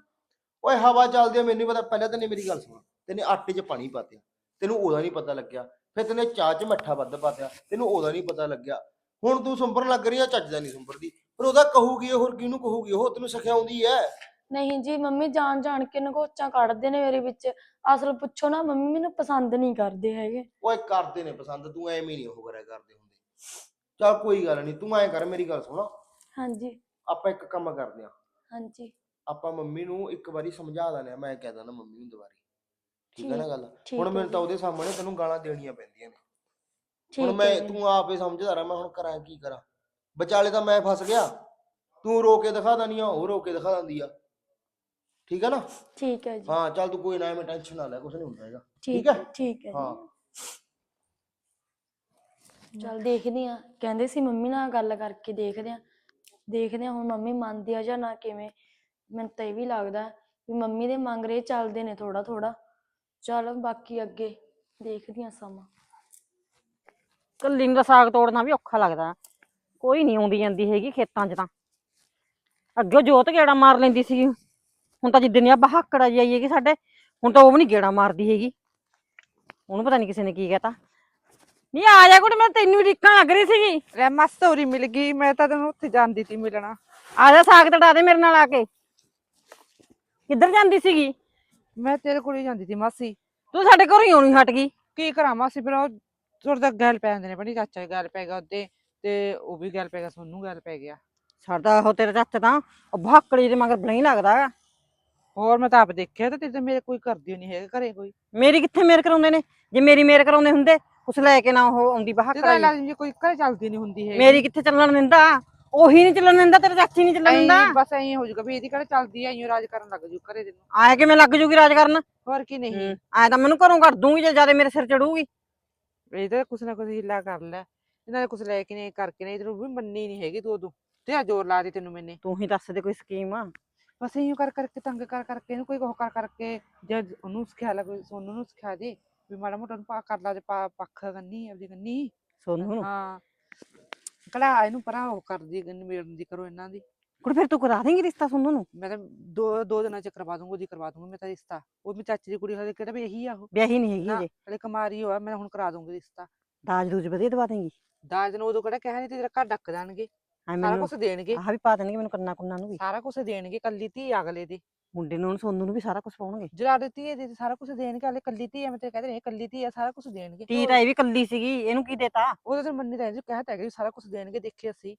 ਓਏ ਹਵਾ ਚੱਲਦੀ ਆ ਮੈਨੂੰ ਨੀ ਪਤਾ ਪਹਿਲਾਂ ਤੈਨੇ ਮੇਰੀ ਗੱਲ ਸੁਣ। ਤੈਨੇ ਆਟੇ 'ਚ ਪਾਣੀ ਪਾਤਿਆ ਤੈਨੂੰ ਉਹਦਾ ਨਹੀਂ ਪਤਾ ਲੱਗਿਆ। ਫਿਰ ਤੈਨੇ ਚਾਹ 'ਚ ਮੱਠਾ ਵੱਧ ਪਾਤਿਆ ਤੈਨੂੰ ਉਹਦਾ ਨਹੀਂ ਪਤਾ ਲੱਗਿਆ। ਹੁਣ ਤੂੰ ਸੁੰਬਰਨ ਲੱਗ ਰਹੀ ਆ ਚੱਜਦਾ ਨਹੀਂ ਸੁੰਬਰਦੀ ਪਰ ਉਹਦਾ ਕਹੂਗੀ ਇਹ, ਹੋਰ ਕਿਹਨੂੰ ਕਹੂਗੀ ਉਹ? ਤੈਨੂੰ ਸਿਖਾਉਂਦੀ ਐ। ਨਹੀਂ ਜੀ ਮੰਮੀ ਜਾਣ ਜਾਣ ਕੇ ਨਗੋਚਾਂ ਕੱਢਦੇ ਨੇ ਮੇਰੇ ਵਿੱਚ। ਅਸਲ ਪੁੱਛੋ ਨਾ ਮੰਮੀ ਮੈਨੂੰ ਪਸੰਦ ਨਹੀਂ ਕਰਦੇ ਹੈਗੇ। ਓਏ ਕਰਦੇ ਨੇ ਪਸੰਦ ਤੂੰ ਐਵੇਂ ਨਹੀਂ ਉਹ ਕਰਿਆ ਕਰਦੇ ਹੁੰਦੇ। ਚੱਲ ਕੋਈ ਗੱਲ ਨਹੀਂ ਤੂੰ ਐਂ ਕਰ ਮੇਰੀ ਗੱਲ ਸੁਣ। ਹਾਂਜੀ। ਆਪਾਂ ਇੱਕ ਕੰਮ ਕਰਦੇ ਆ। ਹਾਂਜੀ। ਆਪਾਂ ਮੰਮੀ ਨੂੰ ਇੱਕ ਵਾਰੀ ਸਮਝਾ ਦਿੰਦੇ ਆ ਮੈਂ ਕਹਿ ਦਿੰਦਾ ਮੰਮੀ ਨੂੰ ਦੁਬਾਰੀ। ਠੀਕ ਹੈ ਨਾ ਗੱਲ? ਠੀਕ ਹੁਣ ਹੈ ਮੈਨੂੰ ਤਾਂ ਜੀ, ਉਹਦੇ ਸਾਹਮਣੇ ਤੈਨੂੰ ਗਾਲਾਂ ਦੇਣੀਆਂ ਪੈਂਦੀਆਂ ਨੇ। ਠੀਕ ਹੁਣ ਹੈ ਮੈਂ ਜੀ। ਤੂੰ ਆਪੇ ਸਮਝਦਾ ਰਹਾ ਮੈਂ ਹੁਣ ਕਰਾਂ ਕੀ ਕਰਾਂ। ਵਿਚਾਲੇ ਤਾਂ ਮੈਂ ਫਸ ਗਿਆ। ਤੂੰ ਰੋ ਕੇ ਦਿਖਾ ਦਨੀ ਆ ਉਹ ਰੋ ਕੇ ਦਿਖਾ ਦਿੰਦੀ ਆ। ਠੀਕ ਹੈ ਨਾ? ਠੀਕ ਹੈ ਜੀ। ਹਾਂ ਚੱਲ ਤੂੰ ਕੋਈ ਨਾ ਐਵੇਂ ਟੈਨਸ਼ਨ ਨਾ ਲੈ ਕੁਛ ਨਹੀਂ ਹੁੰਦਾ ਹੈਗਾ। ਠੀਕ ਹੈ? ਹੈ ਠੀਕ ਹੈ। ਹਾਂ। ਚਲ ਦੇਖਦੇ ਆ ਕਹਿੰਦੇ ਸੀ ਮੰਮੀ ਨਾਲ ਗੱਲ ਕਰਕੇ ਦੇਖਦੇ ਆ ਦੇਖਦੇ ਆ ਹੁਣ ਮੰਮੀ ਮੰਨਦੀ ਆ ਜਾਂ ਨਾ ਕਿਵੇਂ। ਮੈਨੂੰ ਤਾਂ ਇਹ ਵੀ ਲੱਗਦਾ ਵੀ ਮੰਮੀ ਦੇ ਮੰਗ ਰਹੇ ਚੱਲਦੇ ਨੇ ਥੋੜਾ ਥੋੜਾ ਚਲ ਬਾਕੀ ਅੱਗੇ ਦੇਖਦੀ ਆ ਸਮਾਂ। ਕੱਲੀ ਨੂੰ ਤਾਂ ਸਾਗ ਤੋੜਨਾ ਵੀ ਔਖਾ ਲੱਗਦਾ। ਕੋਈ ਨਹੀਂ ਆਉਂਦੀ ਜਾਂਦੀ ਹੈਗੀ ਖੇਤਾਂ 'ਚ ਤਾਂ। ਅੱਗੇ ਜੋਤ ਗੇੜਾ ਮਾਰ ਲੈਂਦੀ ਸੀ ਹੁਣ ਤਾਂ ਜਿੱਦਣ ਆ ਬਹਾਕੜਾ ਜੀ ਆਈ ਹੈਗੀ ਸਾਡੇ ਹੁਣ ਤਾਂ ਉਹ ਵੀ ਨਹੀਂ ਗੇੜਾ ਮਾਰਦੀ ਹੈਗੀ। ਉਹਨੂੰ ਪਤਾ ਨਹੀਂ ਕਿਸੇ ਨੇ ਕੀ ਕਹਿਤਾ। ਨਹੀਂ ਆ ਜਾ ਕੁੜੇ ਮੈਂ ਤੈਨੂੰ ਵੀ ਢੀਕਾਂ ਲੱਗ ਰਹੀ ਸੀਗੀ। ਲੈ ਮਸਤ ਹੋਰੀ ਮਿਲ ਗਈ ਮੈਂ ਤਾਂ ਤੈਨੂੰ ਉੱਥੇ ਜਾਂਦੀ ਤੀ ਮਿਲਣਾ। ਆ ਜਾ ਸਾਗ ਤੜਾ ਦੇ ਮੇਰੇ ਨਾਲ ਆ ਕੇ। ਕਿੱਧਰ ਜਾਂਦੀ ਸੀਗੀ? ਮੈਂ ਤੇਰੇ ਕੋਲ ਹੀ ਜਾਂਦੀ ਤੀ ਮਾਸੀ। ਤੂੰ ਸਾਡੇ ਘਰੋਂ ਹੀ ਆਉਣੀ ਹਟ ਗਈ। ਕੀ ਕਰਾਂ ਮਾਸੀ ਫਿਰ ਉਹ ਥੋੜਾ ਜਿਹਾ ਗੱਲ ਪੈ ਜਾਂਦੇ ਨੇ ਬਣੀ ਚਾਚਾ ਦੀ ਗੱਲ ਪੈ ਗਿਆ ਉਹਦੇ ਤੇ ਉਹ ਵੀ ਗੱਲ ਪੈ ਗਿਆ ਸੋਨੂੰ ਗੱਲ ਪੈ ਗਿਆ। ਸਾਡਾ ਉਹ ਤੇਰਾ ਚਾਚਾ ਤਾਂ ਉਹ ਭਾਕੜੀ ਦੇ ਮਗਰ ਬਲਈ ਲੱਗਦਾ ਹੈਗਾ ਹੋਰ ਮੈਂ ਤਾਂ ਆਪ ਦੇਖਿਆ ਤੇ ਤੇ ਮੇਰੇ ਕੋਈ ਕਰਦੀ ਨਹੀਂ ਹੈਗਾ ਘਰੇ ਕੋਈ। ਮੇਰੀ ਕਿੱਥੇ ਮੇਰ ਕਰਾਉਂਦੇ ਨੇ? ਜੇ ਮੇਰੀ ਮੇਰ ਕਰਾਉਂਦੇ ਹੁੰਦੇ ਉਸ ਲੈ ਕੇ ਨਾ ਉਹ ਆਉਂਦੀ ਤੇ ਤਾਂ ਲੱਗਦਾ ਜਿਵੇਂ ਕੋਈ ਘਰੇ ਚੱਲਦੀ ਨਹੀਂ ਹੁੰਦੀ ਹੈਗੀ। ਮੇਰੀ ਕਿੱਥੇ ਚੱਲਣ ਦਿੰਦਾ? ਉਹੀ ਨਹੀਂ ਚੱਲਣ ਦਿੰਦਾ ਤੇਰਾ ਚਾਚੀ ਨਹੀਂ ਚੱਲਣ ਦਿੰਦਾ। ਬਸ ਐਂ ਹੋ ਜਾਊਗਾ ਵੀ ਇਹਦੀ ਕਿਹੜਾ ਚੱਲਦੀ ਐ ਐਂ ਰਾਜ ਕਰਨ ਲੱਗ ਜੂ ਘਰੇ ਦੇ ਨੂੰ ਆਏ ਕਿਵੇਂ ਲੱਗ ਜੂਗੀ ਰਾਜ ਕਰਨ? ਹੋਰ ਕੀ ਨਹੀਂ। ਆਏ ਤਾਂ ਮੈਨੂੰ ਘਰੋਂ ਕੱਢ ਦੂੰਗੀ ਜੇ ਜ਼ਿਆਦਾ ਮੇਰੇ ਸਿਰ ਚੜੂਗੀ। ਇਹ ਤਾਂ ਕੁਛ ਨਾ ਕੁਛ ਹਿੱਲਾ ਕਰ ਲੈ। ਇਹਨਾਂ ਨੇ ਕੁਛ ਲੈ ਕੇ ਨਹੀਂ ਕਰਕੇ ਨਹੀਂ ਤੈਨੂੰ ਵੀ ਮੰਨੀ ਨਹੀਂ ਹੈਗੀ ਤੂੰ ਉਦੋਂ। ਤੇ ਆ ਜ਼ੋਰ ਲਾ ਦੇ ਤੈਨੂੰ ਮੈਨੇ। ਤੂੰ ਹੀ ਦੱਸ ਦੇ ਕੋਈ ਸਕੀਮ। ਆ ਬਸ ਇਹੀ ਕਰ ਕਰਕੇ ਤੰਗ ਕਰ ਕਰਕੇ ਇਹਨੂੰ ਕੋਈ ਉਹ ਕਰ ਕਰਕੇ ਜਦ ਉਹਨੂੰ ਸਿਖਾ ਲੈ ਕੋਈ ਸੋਨੂੰ ਨੂੰ ਸਿਖਾ ਦੇ ਵੀ ਮਾੜਾ ਮੋਟਾ ਨੂੰ ਪਾ ਕਰ ਲਾ ਜੇ ਪਾ- ਪੱਖ ਗੰਨੀ ਆਪਦੀ ਗੰਨੀ ਸੋਨੂੰ ਨੂੰ? ਹਾਂ। ਕਲਾ ਇਹਨੂੰ ਪਰਾਂ ਉਹ ਕਰਦੀ ਗੰਨੀ ਮੇੜਨ ਦੀ ਕਰੋ ਇਹਨਾਂ ਦੀ। ਕੁੜ ਫਿਰ ਤੂੰ ਕਰਾ ਦੇਂਗੀ ਰਿਸ਼ਤਾ ਸੋਨੂੰ ਨੂੰ? ਮੈਂ ਤਾਂ ਦੋ ਦੋ ਦਿਨਾਂ ਚ ਕਰਵਾ ਦੂੰਗਾ ਉਹਦੀ ਕਰਵਾ ਦੂੰਗਾ ਮੈਂ ਤਾਂ ਰਿਸ਼ਤਾ। ਉਹ ਮੇਰੀ ਚਾਚੀ ਦੀ ਕੁੜੀ ਹਲੇ ਕਿਹੜਾ ਵੀ ਇਹੀ ਆ ਉਹ। ਵਿਆਹੀ ਨਹੀਂ ਹੈਗੀ ਨਾ, ਜੇ ਹਲੇ ਕੁਮਾਰੀ ਹੋਆ ਮੈਂ ਹੁਣ ਕਰਾ ਦੂੰਗੀ ਰਿਸ਼ਤਾ। ਦਾਜ ਦੂਜ ਵਧੀਆ ਦਵਾ ਦੇਂਗੀ। ਦਾਜ ਨੂੰ ਉਦੋਂ ਕਿਹੜਾ ਕਹਿਆ ਨਹੀਂ ਤੇਰਾ ਘਰ ਡੱਕ ਦੇਣਗੇ ਸਾਰਾ ਮੈਨੂੰ ਕੁਝ ਦੇਣਗੇ। ਆਹ ਵੀ ਪਾ ਦੇਣਗੇ ਮੈਨੂੰ ਕੰਨਾ ਕੁੰਨਾ ਨੂੰ ਵੀ। ਸਾਰਾ ਕੁਝ ਦੇਣਗੇ ਕੱਲੀ ਧੀ ਅਗਲੇ ਦੀ। ਮੁੰਡੇ ਨੂੰ ਸੋਨੂੰ ਨੂੰ ਵੀ ਸਾਰਾ ਕੁਝ ਪਾਉਣਗੇ। ਜਿਹੜਾ ਦਿੱਤੀ ਹੈ ਤੇ ਸਾਰਾ ਕੁਝ ਦੇਣਗੇ ਹਲੇ ਕੱਲੀ ਧੀ ਐ ਮੈਂ ਤੇ ਕਹਿੰਦੇ ਨੇ ਕੱਲੀ ਧੀ ਆ ਸਾਰਾ ਕੁਝ ਦੇਣਗੇ। ਤੀ ਤਾਂ ਇਹ ਵੀ ਕੱਲੀ ਸੀਗੀ ਇਹਨੂੰ ਕੀ ਦੇਤਾ? ਉਹਦੇ ਤੇ ਮੰਨੀ ਤਾਂ ਕਹਿਤਾ ਹੈਗਾ ਵੀ ਸਾਰਾ ਕੁਝ ਦੇਣਗੇ ਦੇਖੀ ਅਸੀਂ।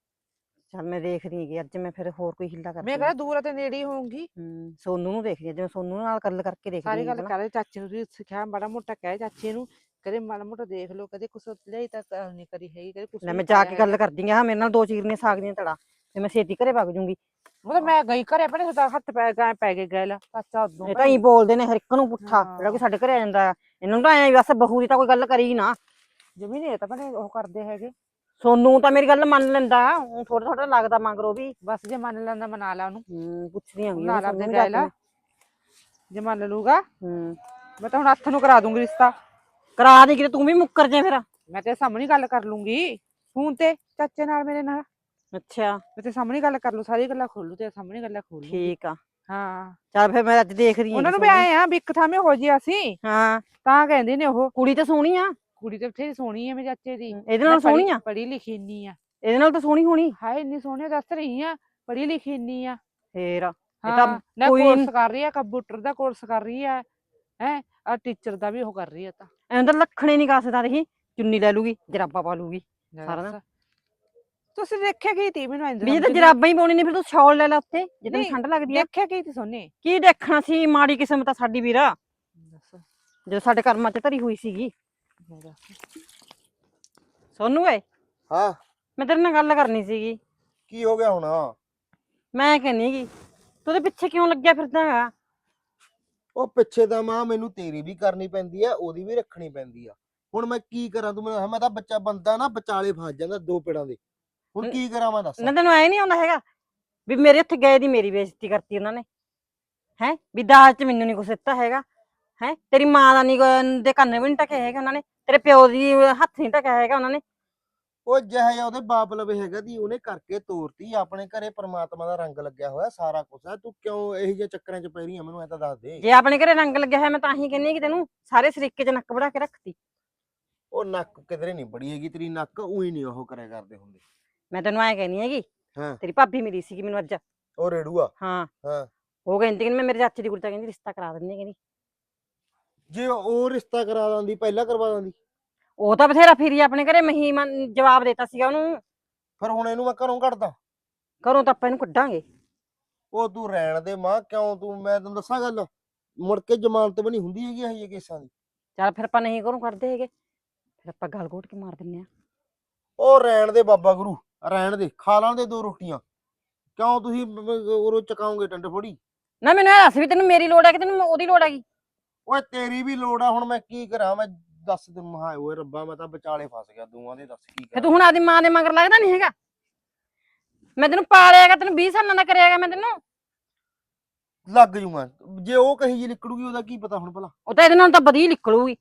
ਚੱਲ ਮੈਂ ਦੇਖਦੀ ਹੈਗੀ ਅੱਜ ਮੈਂ ਫਿਰ ਹੋਰ ਕੋਈ ਹਿੱਲਾ ਕਰਦੀ ਮੈਂ ਹਾਂ। ਕਹਿੰਦਾ ਦੂਰ ਤੇ ਨੇੜੇ ਹੀ ਹੋਊਂਗੀ ਹੂੰ ਸੋਨੂੰ ਨੂੰ ਦੇਖਦੀ ਹਾਂ ਜਿਵੇਂ ਸੋਨੂੰ ਨਾਲ ਗੱਲ ਕਰਕੇ ਦੇਖਦੀ ਸਾਰੀ ਗੱਲ। ਕਰ ਚਾਚੇ ਨੂੰ ਤੁਸੀਂ ਸਿਖਾਇਆ ਮਾੜਾ ਮੋਟਾ ਕਹਿ ਚਾਚੇ ਨੂੰ ਕਦੇ ਮਾੜਾ ਮੋਟਾ ਦੇਖ ਲਓ ਕਦੇ ਕੁਛ ਲਈ ਤਾਂ ਨਹੀਂ ਕਰੀ ਹੈਗੀ ਕਦੇ ਕੁਛ ਮੈਂ ਜਾ ਕੇ ਗੱਲ। ਕਰਦੀ ਹਾਂ ਮੇਰੇ ਨਾਲ ਦੋ ਚੀਰਨੀਆਂ ਸਾਗ ਦੀਆਂ ਤੜਾ ਤੇ ਮੈਂ ਛੇਤੀ ਘਰੇ ਵਗ ਜੂੰਗੀ ਤਾਂ ਮੈਂ ਗਈ ਘਰੇ ਆਪਣੇ ਹੱਥ ਹੱਥ ਪੈ ਗਏ ਪੈ ਗਏ ਗੈਲ ਚਾਚਾ ਉਦੋਂ ਇਹ ਤਾਂ ਹੀ ਬੋਲਦੇ ਨੇ ਹਰ ਇੱਕ ਨੂੰ ਪੁੱਠਾ ਜਿਹੜਾ ਕੋਈ ਸਾਡੇ ਘਰੇ ਆ ਜਾਂਦਾ ਇਹਨਾਂ ਨੂੰ ਤਾਂ ਐਂ ਬਸ ਬਹੂ ਦੀ ਤਾਂ ਕੋਈ ਗੱਲ ਕਰੀ ਨਾ ਜਮੀ ਨਹੀਂ ਤਾਂ ਭੈਣੇ ਉਹ ਕਰਦੇ ਹੈਗੇ ਸੋਨੂੰ ਤਾਂ ਮੇਰੀ ਗੱਲ ਮੰਨ ਲੈਂਦਾ ਉਹ ਥੋੜਾ ਥੋੜਾ ਲੱਗਦਾ ਮਗਰੋਂ ਵੀ। ਬਸ ਜੇ ਮੰਨ ਲੈਂਦਾ ਮਨਾ ਲਾ ਉਹਨੂੰ। ਹੂੰ ਪੁੱਛਦੀ ਆਂ ਨਾਲ ਆਪਦੇ ਗੈਲ ਜੇ ਮੰਨ ਲੂਗਾ ਹੂੰ। ਮੈਂ ਤਾਂ ਹੁਣ ਹੱਥ ਨੂੰ ਕਰਾ ਦੂੰਗੀ ਰਿਸ਼ਤਾ। ਕਰਾ ਦੇ ਕਿਤੇ ਤੂੰ ਵੀ ਮੁੱਕਰ ਜੇ ਫਿਰ। ਮੈਂ ਤੇ ਸਾਹਮਣੇ ਗੱਲ ਕਰ ਲੂੰਗੀ। ਫੋਨ ਤੇ ਚਾਚੇ ਨਾਲ ਮੇਰੇ ਨਾਲ। ਅੱਛਾ। ਮੈਂ ਤੇ ਸਾਹਮਣੇ ਗੱਲ ਕਰ ਲੂ ਸਾਰੀ ਗੱਲਾਂ ਖੋਲੂ ਤੇ ਸਾਹਮਣੇ ਗੱਲਾਂ ਖੋਲੂ ਠੀਕ ਆ। ਹਾਂ। ਚੱਲ ਫਿਰ ਮੈਂ ਅੱਜ ਦੇਖਦੀ ਆਂ ਉਹਨਾਂ ਨੂੰ ਵੀ ਆਏ ਆ ਵੀ ਇੱਕ ਥਾਵੇਂ ਹੋ ਜੀ ਅਸੀਂ। ਹਾਂ। ਤਾਂ ਕਹਿੰਦੇ ਨੇ ਉਹ। ਕੁੜੀ ਤਾਂ ਸੋਹਣੀ ਆ। ਕੁੜੀ ਤੇ ਬਥੇਰੀ ਸੋਹਣੀ ਹੈ ਮੇਰੇ ਚਾਚੇ ਦੀ। ਇਹਦੇ ਨਾਲ ਸੋਹਣੀ ਆ? ਪੜੀ ਲਿਖੀ ਇੰਨੀ ਆ। ਇਹਦੇ ਨਾਲ ਤਾਂ ਸੋਹਣੀ ਹੋਣੀ। ਹਾਏ ਇੰਨੀ ਸੋਹਣੀ ਦੱਸ ਰਹੀ ਆ ਪੜੀ ਲਿਖੀ ਇੰਨੀ ਆ। ਫੇਰ ਤਾਂ ਹਾਂ ਨਾ ਕੋਈ ਕੋਰਸ ਨੀ। ਕਰ ਰਹੀ ਆ ਕੰਪਿਊਟਰ ਦਾ ਕੋਰਸ ਕਰ ਰਹੀ ਆ ਹੈ ਆ ਟੀਚਰ ਦਾ ਵੀ ਉਹ ਕਰ ਰਹੀ ਆ ਤਾਂ। ਐਂ ਤਾਂ ਲੱਖਣੇ ਨਹੀਂ ਕਾਸਦਾ ਰਹੀ ਚੁੰਨੀ ਲੈ ਲੂਗੀ ਜਰਾਬਾਂ ਪਾ ਲੂਗੀ ਸਾਰਾ। ਦਿਨ। ਤੁਸੀਂ ਦੇਖਿਆ ਕੀ ਤੀ ਮੈਨੂੰ ਇੰਦਰ ਵੀ ਤਾਂ ਜਰਾਬਾਂ ਹੀ ਪਾਉਣੀ ਨੇ ਫਿਰ ਤੂੰ ਸ਼ਾਲ ਲੈ ਲੈ ਉੱਤੇ ਜਦੋਂ ਨਹੀਂ, ਠੰਡ ਲੱਗਦੀ ਆ। ਦੇਖਿਆ ਕੀ ਤੀ ਸੋਨੇ? ਕੀ ਦੇਖਣਾ ਸੀ ਮਾੜੀ ਕਿਸਮਤ ਆ ਸਾਡੀ ਵੀਰਾ। ਦੱਸ। ਜਦੋਂ ਸਾਡੇ ਕਰਮਾਂ 'ਚ ਧਰੀ ਹੋਈ ਸੀਗੀ। ਸੋਨੂੰ ਏ ਹਾਂ। ਮੈਂ ਤੇਰੇ ਨਾਲ ਗੱਲ ਕਰਨੀ ਸੀਗੀ। ਕੀ ਹੋ ਗਿਆ ਹੁਣ? ਮੈਂ ਕਹਿੰਨੀ ਗੀ ਤੂੰ ਉਹਦੇ ਪਿੱਛੇ ਕਿਉਂ ਲੱਗਿਆ ਫਿਰਦਾ ਹੈਗਾ? ਉਹ ਪਿੱਛੇ ਤਾਂ ਮਾਂ ਮੈਨੂੰ ਤੇਰੀ ਵੀ ਕਰਨੀ ਪੈਂਦੀ ਆ ਉਹਦੀ ਵੀ ਰੱਖਣੀ ਪੈਂਦੀ ਆ। ਹੁਣ ਮੈਂ ਕੀ ਕਰਾਂ ਤੂੰ ਮੈਨੂੰ ਮੈਂ ਤਾਂ ਬੱਚਾ ਬੰਦਾ ਨਾ ਵਿਚਾਲੇ ਫਸ ਜਾਂਦਾ ਦੋ ਪੇੜਾਂ ਦੇ। ਹੁਣ ਕੀ ਕਰਾਂ ਮੈਂ ਦੱਸ? ਨਾ ਤੈਨੂੰ ਐ ਨਹੀਂ ਆਉਂਦਾ ਹੈਗਾ ਵੀ ਮੇਰੇ ਉੱਥੇ ਗਏ ਦੀ ਮੇਰੀ ਬੇਇੱਜ਼ਤੀ ਕਰਤੀ ਉਹਨਾਂ ਨੇ। ਹੈ? ਵੀ ਦਾਜ 'ਚ ਮੈਨੂੰ ਨਹੀਂ ਕੁਛ ਦਿੱਤਾ ਹੈਗਾ। ਹੈ? ਤੇਰੀ ਮਾਂ ਦਾ ਨਹੀਂ ਦੇ ਕੰਨ ਵੀ ਨਹੀਂ ਟਕੇ ਹੈਗੇ ਉਹਨਾਂ ਨੇ। ਤੇਰੇ ਪਿਓ ਦੀ ਹੱਥ ਨਹੀਂ ਟਕਿਆ ਹੈਗਾ ਉਹਨਾਂ ਨੇ। ਉਹ ਜਿਹਾ ਜਿਹਾ ਉਹਦੇ ਬਾਪ ਲਵੇ ਹੈਗਾ ਦੀ ਉਹਨੇ ਕਰਕੇ ਤੋਰਤੀ ਆਪਣੇ ਘਰੇ ਪ੍ਰਮਾਤਮਾ ਦਾ ਰੰਗ ਲੱਗਿਆ ਹੋਇਆ ਸਾਰਾ ਕੁਝ ਆ ਤੂੰ ਕਿਉਂ ਇਹੋ ਜਿਹੇ ਚੱਕਰਾਂ 'ਚ ਪੈ ਰਹੀ ਆ ਮੈਨੂੰ ਐ ਤਾਂ ਦੱਸ ਦੇ। ਜੇ ਆਪਣੇ ਘਰੇ ਰੰਗ ਲੱਗਿਆ ਹੋਇਆ ਮੈਂ ਤਾਂ ਹੀ ਕਹਿੰਨੀ ਕਿ ਤੈਨੂੰ ਸਾਰੇ ਸਰੀਕੇ 'ਚ ਨੱਕ ਵੜਾ ਕੇ ਰੱਖਤੀ। ਉਹ ਨੱਕ ਕਿਧਰੇ ਨਹੀਂ ਬੜੀ ਹੈਗੀ ਤੇਰੀ ਨੱਕ ਉਹੀ ਨਹੀਂ ਉਹ ਕਰਿਆ ਕਰਦੇ ਹੁੰਦੇ। ਮੈਂ ਤੈਨੂੰ ਐ ਕਹਿੰਨੀ ਹੈਗੀ ਹਾਂ। ਤੇਰੀ ਭਾਬੀ ਮਿਲੀ ਸੀਗੀ ਮੈਨੂੰ ਅੱਜ। ਉਹ ਰੇੜੂਆ? ਹਾਂ। ਹਾਂ। ਉਹ ਕਹਿੰਦੀ ਕਿ ਮੈਂ ਮੇਰੇ ਚਾਚੇ ਦੀ ਕੁੜੀ ਦਾ ਕਹਿੰਦੀ ਰਿਸ਼ਤਾ ਕਰਾ ਦਿੰਦੀ ਹਾਂ ਕਹਿੰਦੀ। ਜੇ ਉਹ ਰਿਸ਼ਤਾ ਕਰਾ ਦਿੰਦੀ ਪਹਿਲਾਂ ਕਰਵਾ ਦਿੰਦੀ। ਉਹ ਤਾਂ ਬਥੇਰਾ ਫਿਰੀ ਆਪਣੇ ਘਰੇ ਮਹੀ ਜਵਾਬ ਦੇਤਾ ਸੀਗਾ ਉਹਨੂੰ। ਫਿਰ ਹੁਣ ਇਹਨੂੰ ਮੈਂ ਘਰੋਂ ਕੱਢਦਾ। ਘਰੋਂ ਤਾਂ ਆਪਾਂ ਇਹਨੂੰ ਕੱਢਾਂਗੇ। ਉਹ ਤੂੰ ਰਹਿਣ ਦੇ ਮਾਂ ਕਿਉਂ ਤੂੰ? ਮੈਂ ਤੈਨੂੰ ਦੱਸਾਂ ਗੱਲ। ਮੁੜ ਕੇ ਜ਼ਮਾਨਤ ਬਣੀ ਹੁੰਦੀ ਹੈਗੀ ਇਹੋ ਜਿਹੇ ਕੇਸਾਂ ਦੀ। ਚੱਲ ਫਿਰ ਆਪਾਂ ਨਹੀਂ ਘਰੋਂ ਕੱਢਦੇ ਹੈਗੇ। ਫਿਰ ਆਪਾਂ ਗਲ ਘੋਟ ਕੇ ਮਾਰ ਦਿੰਨੇ ਆ। ਉਹ ਰਹਿਣ ਦੇ ਬਾਬਾ ਗੁਰੂ ਰਹਿਣ ਦੇ। ਖਾ ਲਾਂ ਦੇ ਦੋ ਰੋਟੀਆਂ। ਕਿਉਂ ਤੁਸੀਂ ਉਹ ਚਕਾਉਂਗੇ ਟੰਡ ਫੋੜੀ? ਨਾ ਮੈਨੂੰ ਇਹ ਦੱਸ ਵੀ ਤੈਨੂੰ ਮੇਰੀ ਲੋੜ ਹੈ ਕਿ ਤੈਨੂੰ ਉਹਦੀ ਲੋੜ ਹੈਗੀ? ਓਏ ਤੇਰੀ ਵੀ ਲੋੜ ਆ ਹੁਣ ਮੈਂ ਕੀ ਕਰਾਂ? ਮੈਂ ਦੱਸ ਦੇ ਮਹਾ ਓਏ ਰੱਬਾ ਮੈਂ ਤਾਂ ਵਿਚਾਲੇ ਫਸ ਗਿਆ ਦੋਵਾਂ ਦੇ ਦੱਸ ਕੀ ਫਿਰ ਕਰਾਂ? ਤੂੰ ਹੁਣ ਆਦੀ ਮਾਂ ਦੇ ਮਗਰ ਲੱਗਦਾ ਨਹੀਂ ਹੈਗਾ? ਮੈਂ ਤੈਨੂੰ ਪਾਲਿਆਗਾ ਤੈਨੂੰ 20 ਸਾਲਾਂ ਦਾ ਕਰਿਆਗਾ ਮੈਂ ਤੈਨੂੰ। ਲੱਗ ਜੂਗਾ ਜੇ ਉਹ ਕਹੀ ਜੀ ਨਿਕਲੂਗੀ ਉਹਦਾ ਕੀ ਪਤਾ ਹੁਣ ਭਲਾ? ਉਹ ਤਾਂ ਇਹਦੇ ਨਾਲ ਤਾਂ ਵਧੀਆ ਨਿਕਲੂਗੀ।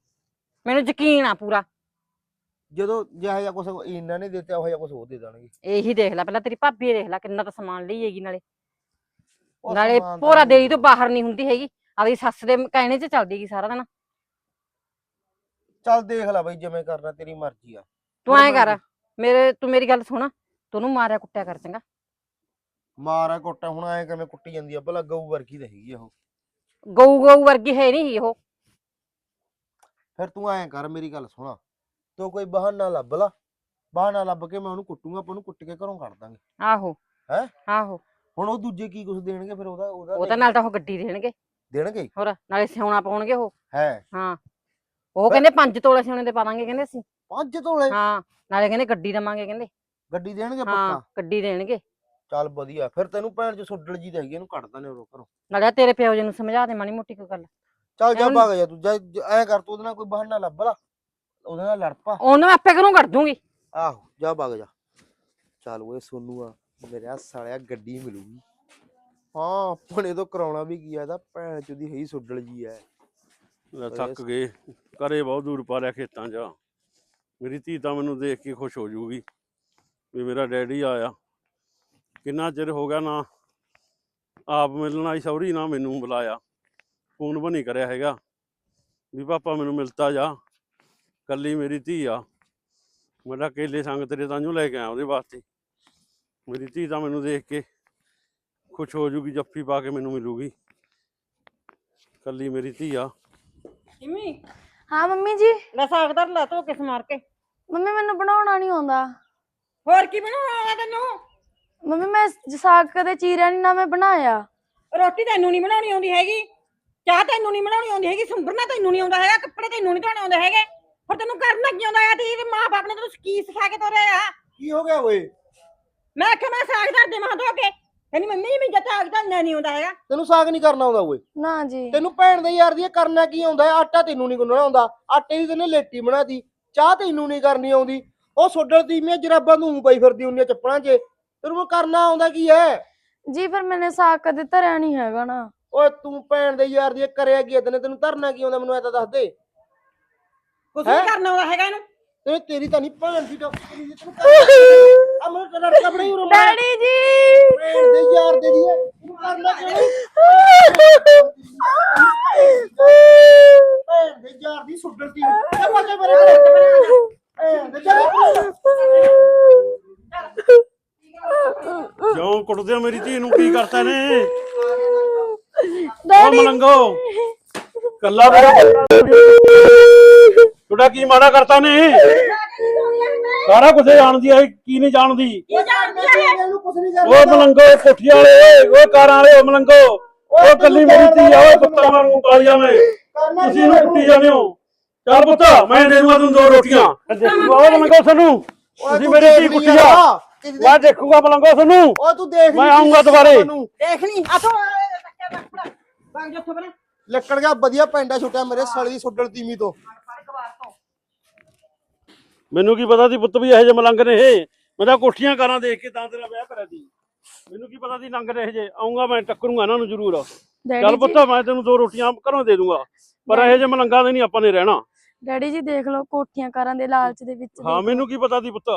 ਮੈਨੂੰ ਯਕੀਨ ਆ ਪੂਰਾ। ਜਦੋਂ ਜਿਹਾ ਜਿਹਾ ਕੁਛ ਇਹਨਾਂ ਨੇ ਦਿੱਤਾ ਉਹ ਜਿਹਾ ਕੁਛ ਉਹ ਦੇ ਦੇਣਗੇ। ਇਹੀ ਦੇਖ ਲੈ ਪਹਿਲਾਂ ਤੇਰੀ ਭਾਬੀ ਦੇਖ ਲੈ ਕਿੰਨਾ ਤਾਂ ਸਮਾਨ ਲਈ ਹੈਗੀ ਨਾਲੇ। ਉਹ ਨਾਲੇ ਸਮਾਨ ਤਾਂ ਭੋਰਾ ਦੇਰੀ ਤੋਂ ਬਾਹਰ ਨਹੀਂ ਹੁੰਦੀ ਹੈਗੀ। ਆਪਦੀ ਸੱਸ ਦੇ ਕਹਿਣੇ 'ਚ ਚੱਲਦੀ ਹੈਗੀ ਸਾਰਾ ਦਿਨ। ਚੱਲ ਦੇਖ ਲੈ ਬਈ ਜਿਵੇਂ ਕਰਨਾ ਤੇਰੀ ਮਰਜ਼ੀ ਆ। ਤੂੰ ਐਂ ਕਰ ਮੇਰੇ ਤੂੰ ਮੇਰੀ ਗੱਲ ਸੁਣ ਤੂੰ ਉਹਨੂੰ ਮਾਰਿਆ ਕੁੱਟਿਆ ਕਰ ਚੰਗਾ। ਮਾਰਾ ਕੋਟਾ ਹੁਣ ਐ ਕਿਵੇਂ ਕੁੱਟੀ ਜਾਂਦੀ ਆ? ਭਲਾ ਗਊ ਵਰਗੀ ਤਾਂ ਹੈਗੀ ਆ ਉਹ। ਗਊ ਗਊ ਵਰਗੀ ਹੈ ਨਹੀਂ ਉਹ। ਫਿਰ ਤੂੰ ਐਂ ਕਰ ਮੇਰੀ ਗੱਲ ਸੁਣਾ। ਤੂੰ ਕੋਈ ਬਹਾਨਾ ਲੱਭ ਲਾ। ਬਹਾਨਾ ਲੱਭ ਕੇ ਮੈਂ ਉਹਨੂੰ ਕੁੱਟੂਗਾ ਆਪਾਂ ਉਹਨੂੰ ਕੁੱਟ ਕੇ ਘਰੋਂ ਕੱਢ ਦਾਂਗੇ। ਆਹੋ। ਹੈਂ? ਆਹੋ। ਹੁਣ ਉਹ ਦੂਜੇ ਕੀ ਕੁਝ ਦੇਣਗੇ ਫਿਰ ਉਹਦਾ ਉਹਦਾ ਉਹ ਤਾਂ ਨਾਲ ਤਾਂ ਉਹ ਗੱਡੀ ਦੇਣਗੇ। ਦੇਣਗੇ ਹੋਰ ਨਾਲੇ ਸਿਉਣਾ ਪਾਉਣਗੇ ਉਹ। ਹੈ। ਹਾਂ। ਉਹ ਕਹਿੰਦੇ 5 ਤੋਲੇ ਸਿਉਣੇ ਦੇ ਪਾ ਦਾਂਗੇ ਕਹਿੰਦੇ ਅਸੀਂ। ਪੰਜ ਤੋਲੇ? ਹਾਂ ਨਾਲੇ ਕਹਿੰਦੇ ਗੱਡੀ ਦਵਾਂਗੇ ਕਹਿੰਦੇ। ਗੱਡੀ ਦੇਣਗੇ ਹਾਂ ਪੱਕਾ? ਗੱਡੀ ਦੇਣਗੇ। ਚੱਲ ਵਧੀਆ ਫਿਰ ਤੈਨੂੰ ਭੈਣ ਚ ਸੁੱਡਲ ਜੀ ਹੈਗੀ ਇਹਨੂੰ ਕੱਢ ਦਾਂਗੇ ਉਹ ਘਰੋਂ। ਨਾਲੇ ਤੇਰੇ ਪਿਓ ਜੀ ਨੂੰ ਸਮਝਾ ਦੇ ਮਾੜੀ ਮੋਟੀ ਕੋਈ ਗੱਲ। ਚੱਲ ਜਾ ਐਵੇਂ- ਭਾਗ ਜਾ ਤੂੰ ਜਾ ਜਾ- ਐਂ ਕਰ ਤੂੰ ਉਹਦੇ ਨਾਲ ਕੋਈ ਬਹਾਨਾ ਲੱਭ ਲਾ। ਉਹਦੇ ਨਾਲ ਲੜ ਪਾ। ਉਹਨੂੰ ਮੈਂ ਆਪੇ ਘਰੋਂ ਕੱਢ ਦੂੰਗੀ। ਆਹੋ ਜਾ ਭਾਗ ਜਾ। ਚੱਲ ਓਏ ਸੋਨੂ ਆ ਮੇਰਾ ਸਾਲਿਆ ਗੱਡੀ ਮਿਲੂਗੀ। ਹਾਂ ਆਪਣੇ ਤੋਂ ਕਰਾਉਣਾ ਵੀ ਕੀ ਆ ਇਹਦਾ ਭੈਣ ਚ ਦੀ ਹੈ ਸੁੱਡਲ ਜੀ ਐ। ਲੈ ਥੱਕ ਗਏ ਘਰੇ ਬਹੁਤ ਦੂਰ ਪਾ ਲਿਆ ਖੇਤਾਂ 'ਚ। ਮੇਰੀ ਧੀ ਤਾਂ ਮੈਨੂੰ ਦੇਖ ਕੇ ਖੁਸ਼ ਹੋ ਜਾਊਗੀ ਵੀ ਮੇਰਾ ਡੈਡੀ ਆਇਆ। ਕਿੰਨਾ ਚਿਰ ਹੋ ਗਿਆ ਨਾ ਆਪ ਮਿਲਣ ਆਈ ਸੌਰੀ ਨਾ ਮੈਨੂੰ ਬੁਲਾਇਆ। ਫੋਨ ਵੀ ਨਹੀਂ ਕਰਿਆ ਹੈਗਾ ਵੀ ਪਾਪਾ ਮੈਨੂੰ ਮਿਲਤਾ ਜਾ ਕੱਲੀ ਮੇਰੀ ਧੀ ਆ। ਮੇਰਾ ਕੇਲੇ ਸੰਗ ਤੇਰੇ ਤਾਂ ਲੈ ਕੇ ਆਇਆ ਉਹਦੇ ਵਾਸਤੇ। ਮੇਰੀ ਧੀ ਤਾਂ ਮੈਨੂੰ ਦੇਖ ਕੇ ਖੁਸ਼ ਹੋ ਜੂਗੀ ਜੱਫੀ ਪਾ ਕੇ ਮੈਨੂੰ ਮਿਲੂਗੀ। ਕੱਲੀ ਮੇਰੀ ਧੀ ਆ। ਕਿਵੇਂ ਹਾਂ ਮੰਮੀ ਜੀ। ਲੈ ਸਾਗ ਧਰ ਲੈ ਧੋ ਕੇ ਸਮਾਰ ਕੇ। ਮੰਮੀ ਮੈਨੂੰ ਬਣਾਉਣਾ ਨਹੀਂ ਆਉਂਦਾ। ਹੋਰ ਕੀ ਬਣਾਉਣਾ ਤੈਨੂੰ? ਮੰਮੀ ਮੈਂ ਸਾਗ ਕਦੇ ਚੀਰਿਆ ਨਹੀਂ ਨਾ ਮੈਂ ਬਣਾਇਆ। ਰੋਟੀ ਤੈਨੂੰ ਨਹੀਂ ਬਣਾਉਣੀ ਆਉਂਦੀ ਹੈਗੀ। ਚਾਹ ਤੈਨੂੰ ਨਹੀਂ ਬਣਾਉਣੀ ਆਉਂਦੀ ਹੈਗੀ ਸੁੰਬਰਨਾ ਤੈਨੂੰ ਨਹੀਂ ਆਉਂਦਾ ਹੈਗਾ ਕੱਪੜੇ ਤੈਨੂੰ ਨਹੀਂ ਧੋਣੇ ਆਉਂਦੇ ਹੈਗੇ। ਹੋਰ ਤੈਨੂੰ ਕਰਨਾ ਕੀ ਆਉਂਦਾ ਹੈ ਤੇਰੇ ਮਾਂ ਬਾਪ ਨੇ ਤੈਨੂੰ ਕੀ ਸਿਖਾ ਕੇ ਤੋਰਿਆ ਆ। ਕੀ ਹੋ ਗਿਆ ਓਏ? ਮੈਂ ਆਖਿਆ ਮੈਂ ਸਾਗ ਧਰ ਦੇ ਮਾਂ ਧੋ ਕੇ। ਕਹਿੰਦੀ ਮੰਮੀ ਜੀ ਮੈਨੂੰ ਸਾਗ ਧਰਨਾ ਨਹੀਂ ਆਉਂਦਾ ਹੈਗਾ। ਤੈਨੂੰ ਸਾਗ ਨਹੀਂ ਕਰਨਾ ਆਉਂਦਾ ਓਏ। ਨਾ ਜੀ। ਤੈਨੂੰ ਭੈਣ ਦੇ ਯਾਰ ਦੀ ਇਹ ਕਰਨਾ ਕੀ ਆਉਂਦਾ ਹੈ? ਆਟਾ ਤੈਨੂੰ ਨਹੀਂ ਗੁੰਨਣਾ ਆਉਂਦਾ। ਆਟੇ ਦੀ ਤੈਨੇ ਲੇਟੀ ਬਣਾਤੀ। ਚਾਹ ਤੈਨੂੰ ਨਹੀਂ ਕਰਨੀ ਆਉਂਦੀ। ਉਹ ਸੁੱਡਲ ਦੀ ਮੇ ਜਰਾਬਾਂ ਨੂੰ ਪਈ ਫਿਰਦੀ ਉਹਨੀਆਂ ਚੱਪਲਾਂ 'ਚ। ਤੈਨੂੰ ਉਹ ਕਰਨਾ ਆਉਂਦਾ ਕੀ ਹੈ? ਜੀ ਫਿਰ ਮੈਨੇ ਸਾਗ ਕਦੇ ਧਰਿਆ ਨਹੀਂ ਹੈਗਾ ਨਾ। ਓਏ ਤੂੰ ਭੈਣ ਦੇ ਯਾਰ ਦੀ ਇਹ ਕਰਿਆ ਕੀ ਤੈਨੇ ਤੈਨੂੰ ਧਰਨਾ ਕੀ ਆਉਂਦਾ? ਮੈਨੂੰ ਐ ਤਾਂ ਦੱਸ ਦੇ। ਕੁਝ ਹੈਂ? ਨਹੀਂ ਕਰਨਾ ਆਉਂਦਾ ਹੈਗਾ ਇਹਨੂੰ। ਤੇ ਤੇਰੀ ਤਾਂ ਨਹੀਂ ਭੈਣ ਦੀ ਡਾਕਟਰੀ ਦੀ ਤੈਨੂੰ ਮੈਨੂੰ ਤਾਂ ਲੜਕਾ ਉਰਮ ਡੈਡੀ ਜੀ। ਭੈਣ ਦੇ ਯਾਰ ਦੇ ਦੀ ਭੈਣ ਯਾਰ ਇਹ ਮੇਰੇ ਕੋਲ ਭੈਣ ਦੇ ਯਾਰ ਕਿਉਂ ਕੁੱਟਦੇ ਹੋ ਮੇਰੀ ਧੀ ਨੂੰ? ਕੀ ਕਰਤਾ ਨੇ ਓ ਡੈਡੀ। ਮਲੰਗੋ ਕੱਲਾ ਮੇਰਾ ਤੁਹਾਡਾ ਕੀ ਮਾੜਾ ਕਰਤਾ ਨੇ? ਸਾਰਾ ਕੁਝ ਜਾਣਦੀ ਹੈ ਕੀ ਨਹੀਂ ਜਾਣਦੀ? ਇਹ ਜਾਣਦੀ ਹੈ ਇਹਨੂੰ ਕੁਛ ਨਹੀਂ ਓ ਕਰਨਾ ਮਲੰਗੋ ਕੋਠੀਆਂ ਵਾਲੇ ਓਏ ਕਾਰਾਂ ਵਾਲੇ ਓ ਮਲੰਗੋ। ਓ ਕੱਲੀ ਮੇਰੀ ਧੀ ਆ ਓਏ ਕੁੱਤਾ ਮਾਰੂ ਕਾਲੀਆਂ ਮੈਂ ਕਰਨਾ ਤੁਸੀਂ ਇਹਨੂੰ ਕੁੱਟੀ ਜਾਂਦੇ ਹੋ। ਚੱਲ ਪੁੱਤ ਮੈਂ ਦੇ ਦੂੰਗਾ ਤੈਨੂੰ ਦੋ ਰੋਟੀਆਂ। ਓ ਮਲੰਗੋ ਸਾਨੂੰ। ਤੁਸੀਂ ਮੇਰੀ ਧੀ ਕੁੱਟੀ ਆ ਮੈਂ ਦੇਖੂਗਾ ਮਲੰਗੋ ਤੁਹਾਨੂੰ ਓ ਤੂੰ ਦੇਖ ਮੈਂ ਲਈ ਆਊਂਗਾ ਦੁਬਾਰੇ। ਦੇਖ ਨਹੀਂ ਆਥੋਂ ਲੱਕੜ ਗਿਆ ਵਧੀਆ ਪੈਂਡਾ ਛੁੱਟਿਆ ਮੇਰੇ ਸਾਲੀ ਦੀ ਸੁੱਡਲ ਤੀਮੀ ਤੋਂ। ਮੈਨੂੰ ਕੀ ਪਤਾ ਸੀ ਪੁੱਤ ਵੀ ਇਹੋ ਜਿਹੇ ਮਲੰਗ ਨੇ ਇਹ? ਮੈਂ ਤਾਂ ਕੋਠੀਆਂ ਕਾਰਾਂ ਦੇਖ ਕੇ ਤਾਂ ਤੇਰਾ ਵਿਆਹ ਕਰਿਆ ਸੀ। ਮੈਨੂੰ ਕੀ ਪਤਾ ਸੀ ਲੰਗ ਨੇ ਇਹ ਜੇ ਆਉਂਗਾ ਮੈਂ ਟੱਕਰੂੰਗਾ ਇਹਨਾਂ ਨੂੰ ਜ਼ਰੂਰ। ਚੱਲ ਡੈਡੀ ਪੁੱਤ ਜੀ ਮੈਂ ਤੈਨੂੰ ਦੋ ਰੋਟੀਆਂ ਘਰੋਂ ਦੇ ਦੂੰਗਾ। ਪਰ ਇਹੋ ਜਿਹੇ ਮਲੰਗਾਂ ਦੇ ਨਹੀਂ ਆਪਾਂ ਨੇ ਰਹਿਣਾ। ਡੈਡੀ ਜੀ ਦੇਖ ਲਓ ਕੋਠੀਆਂ ਕਾਰਾਂ ਦੇ ਲਾਲਚ ਦੇ ਵਿੱਚ ਹਾਂ ਮੈਨੂੰ ਕੀ ਪਤਾ ਸੀ ਪੁੱਤ?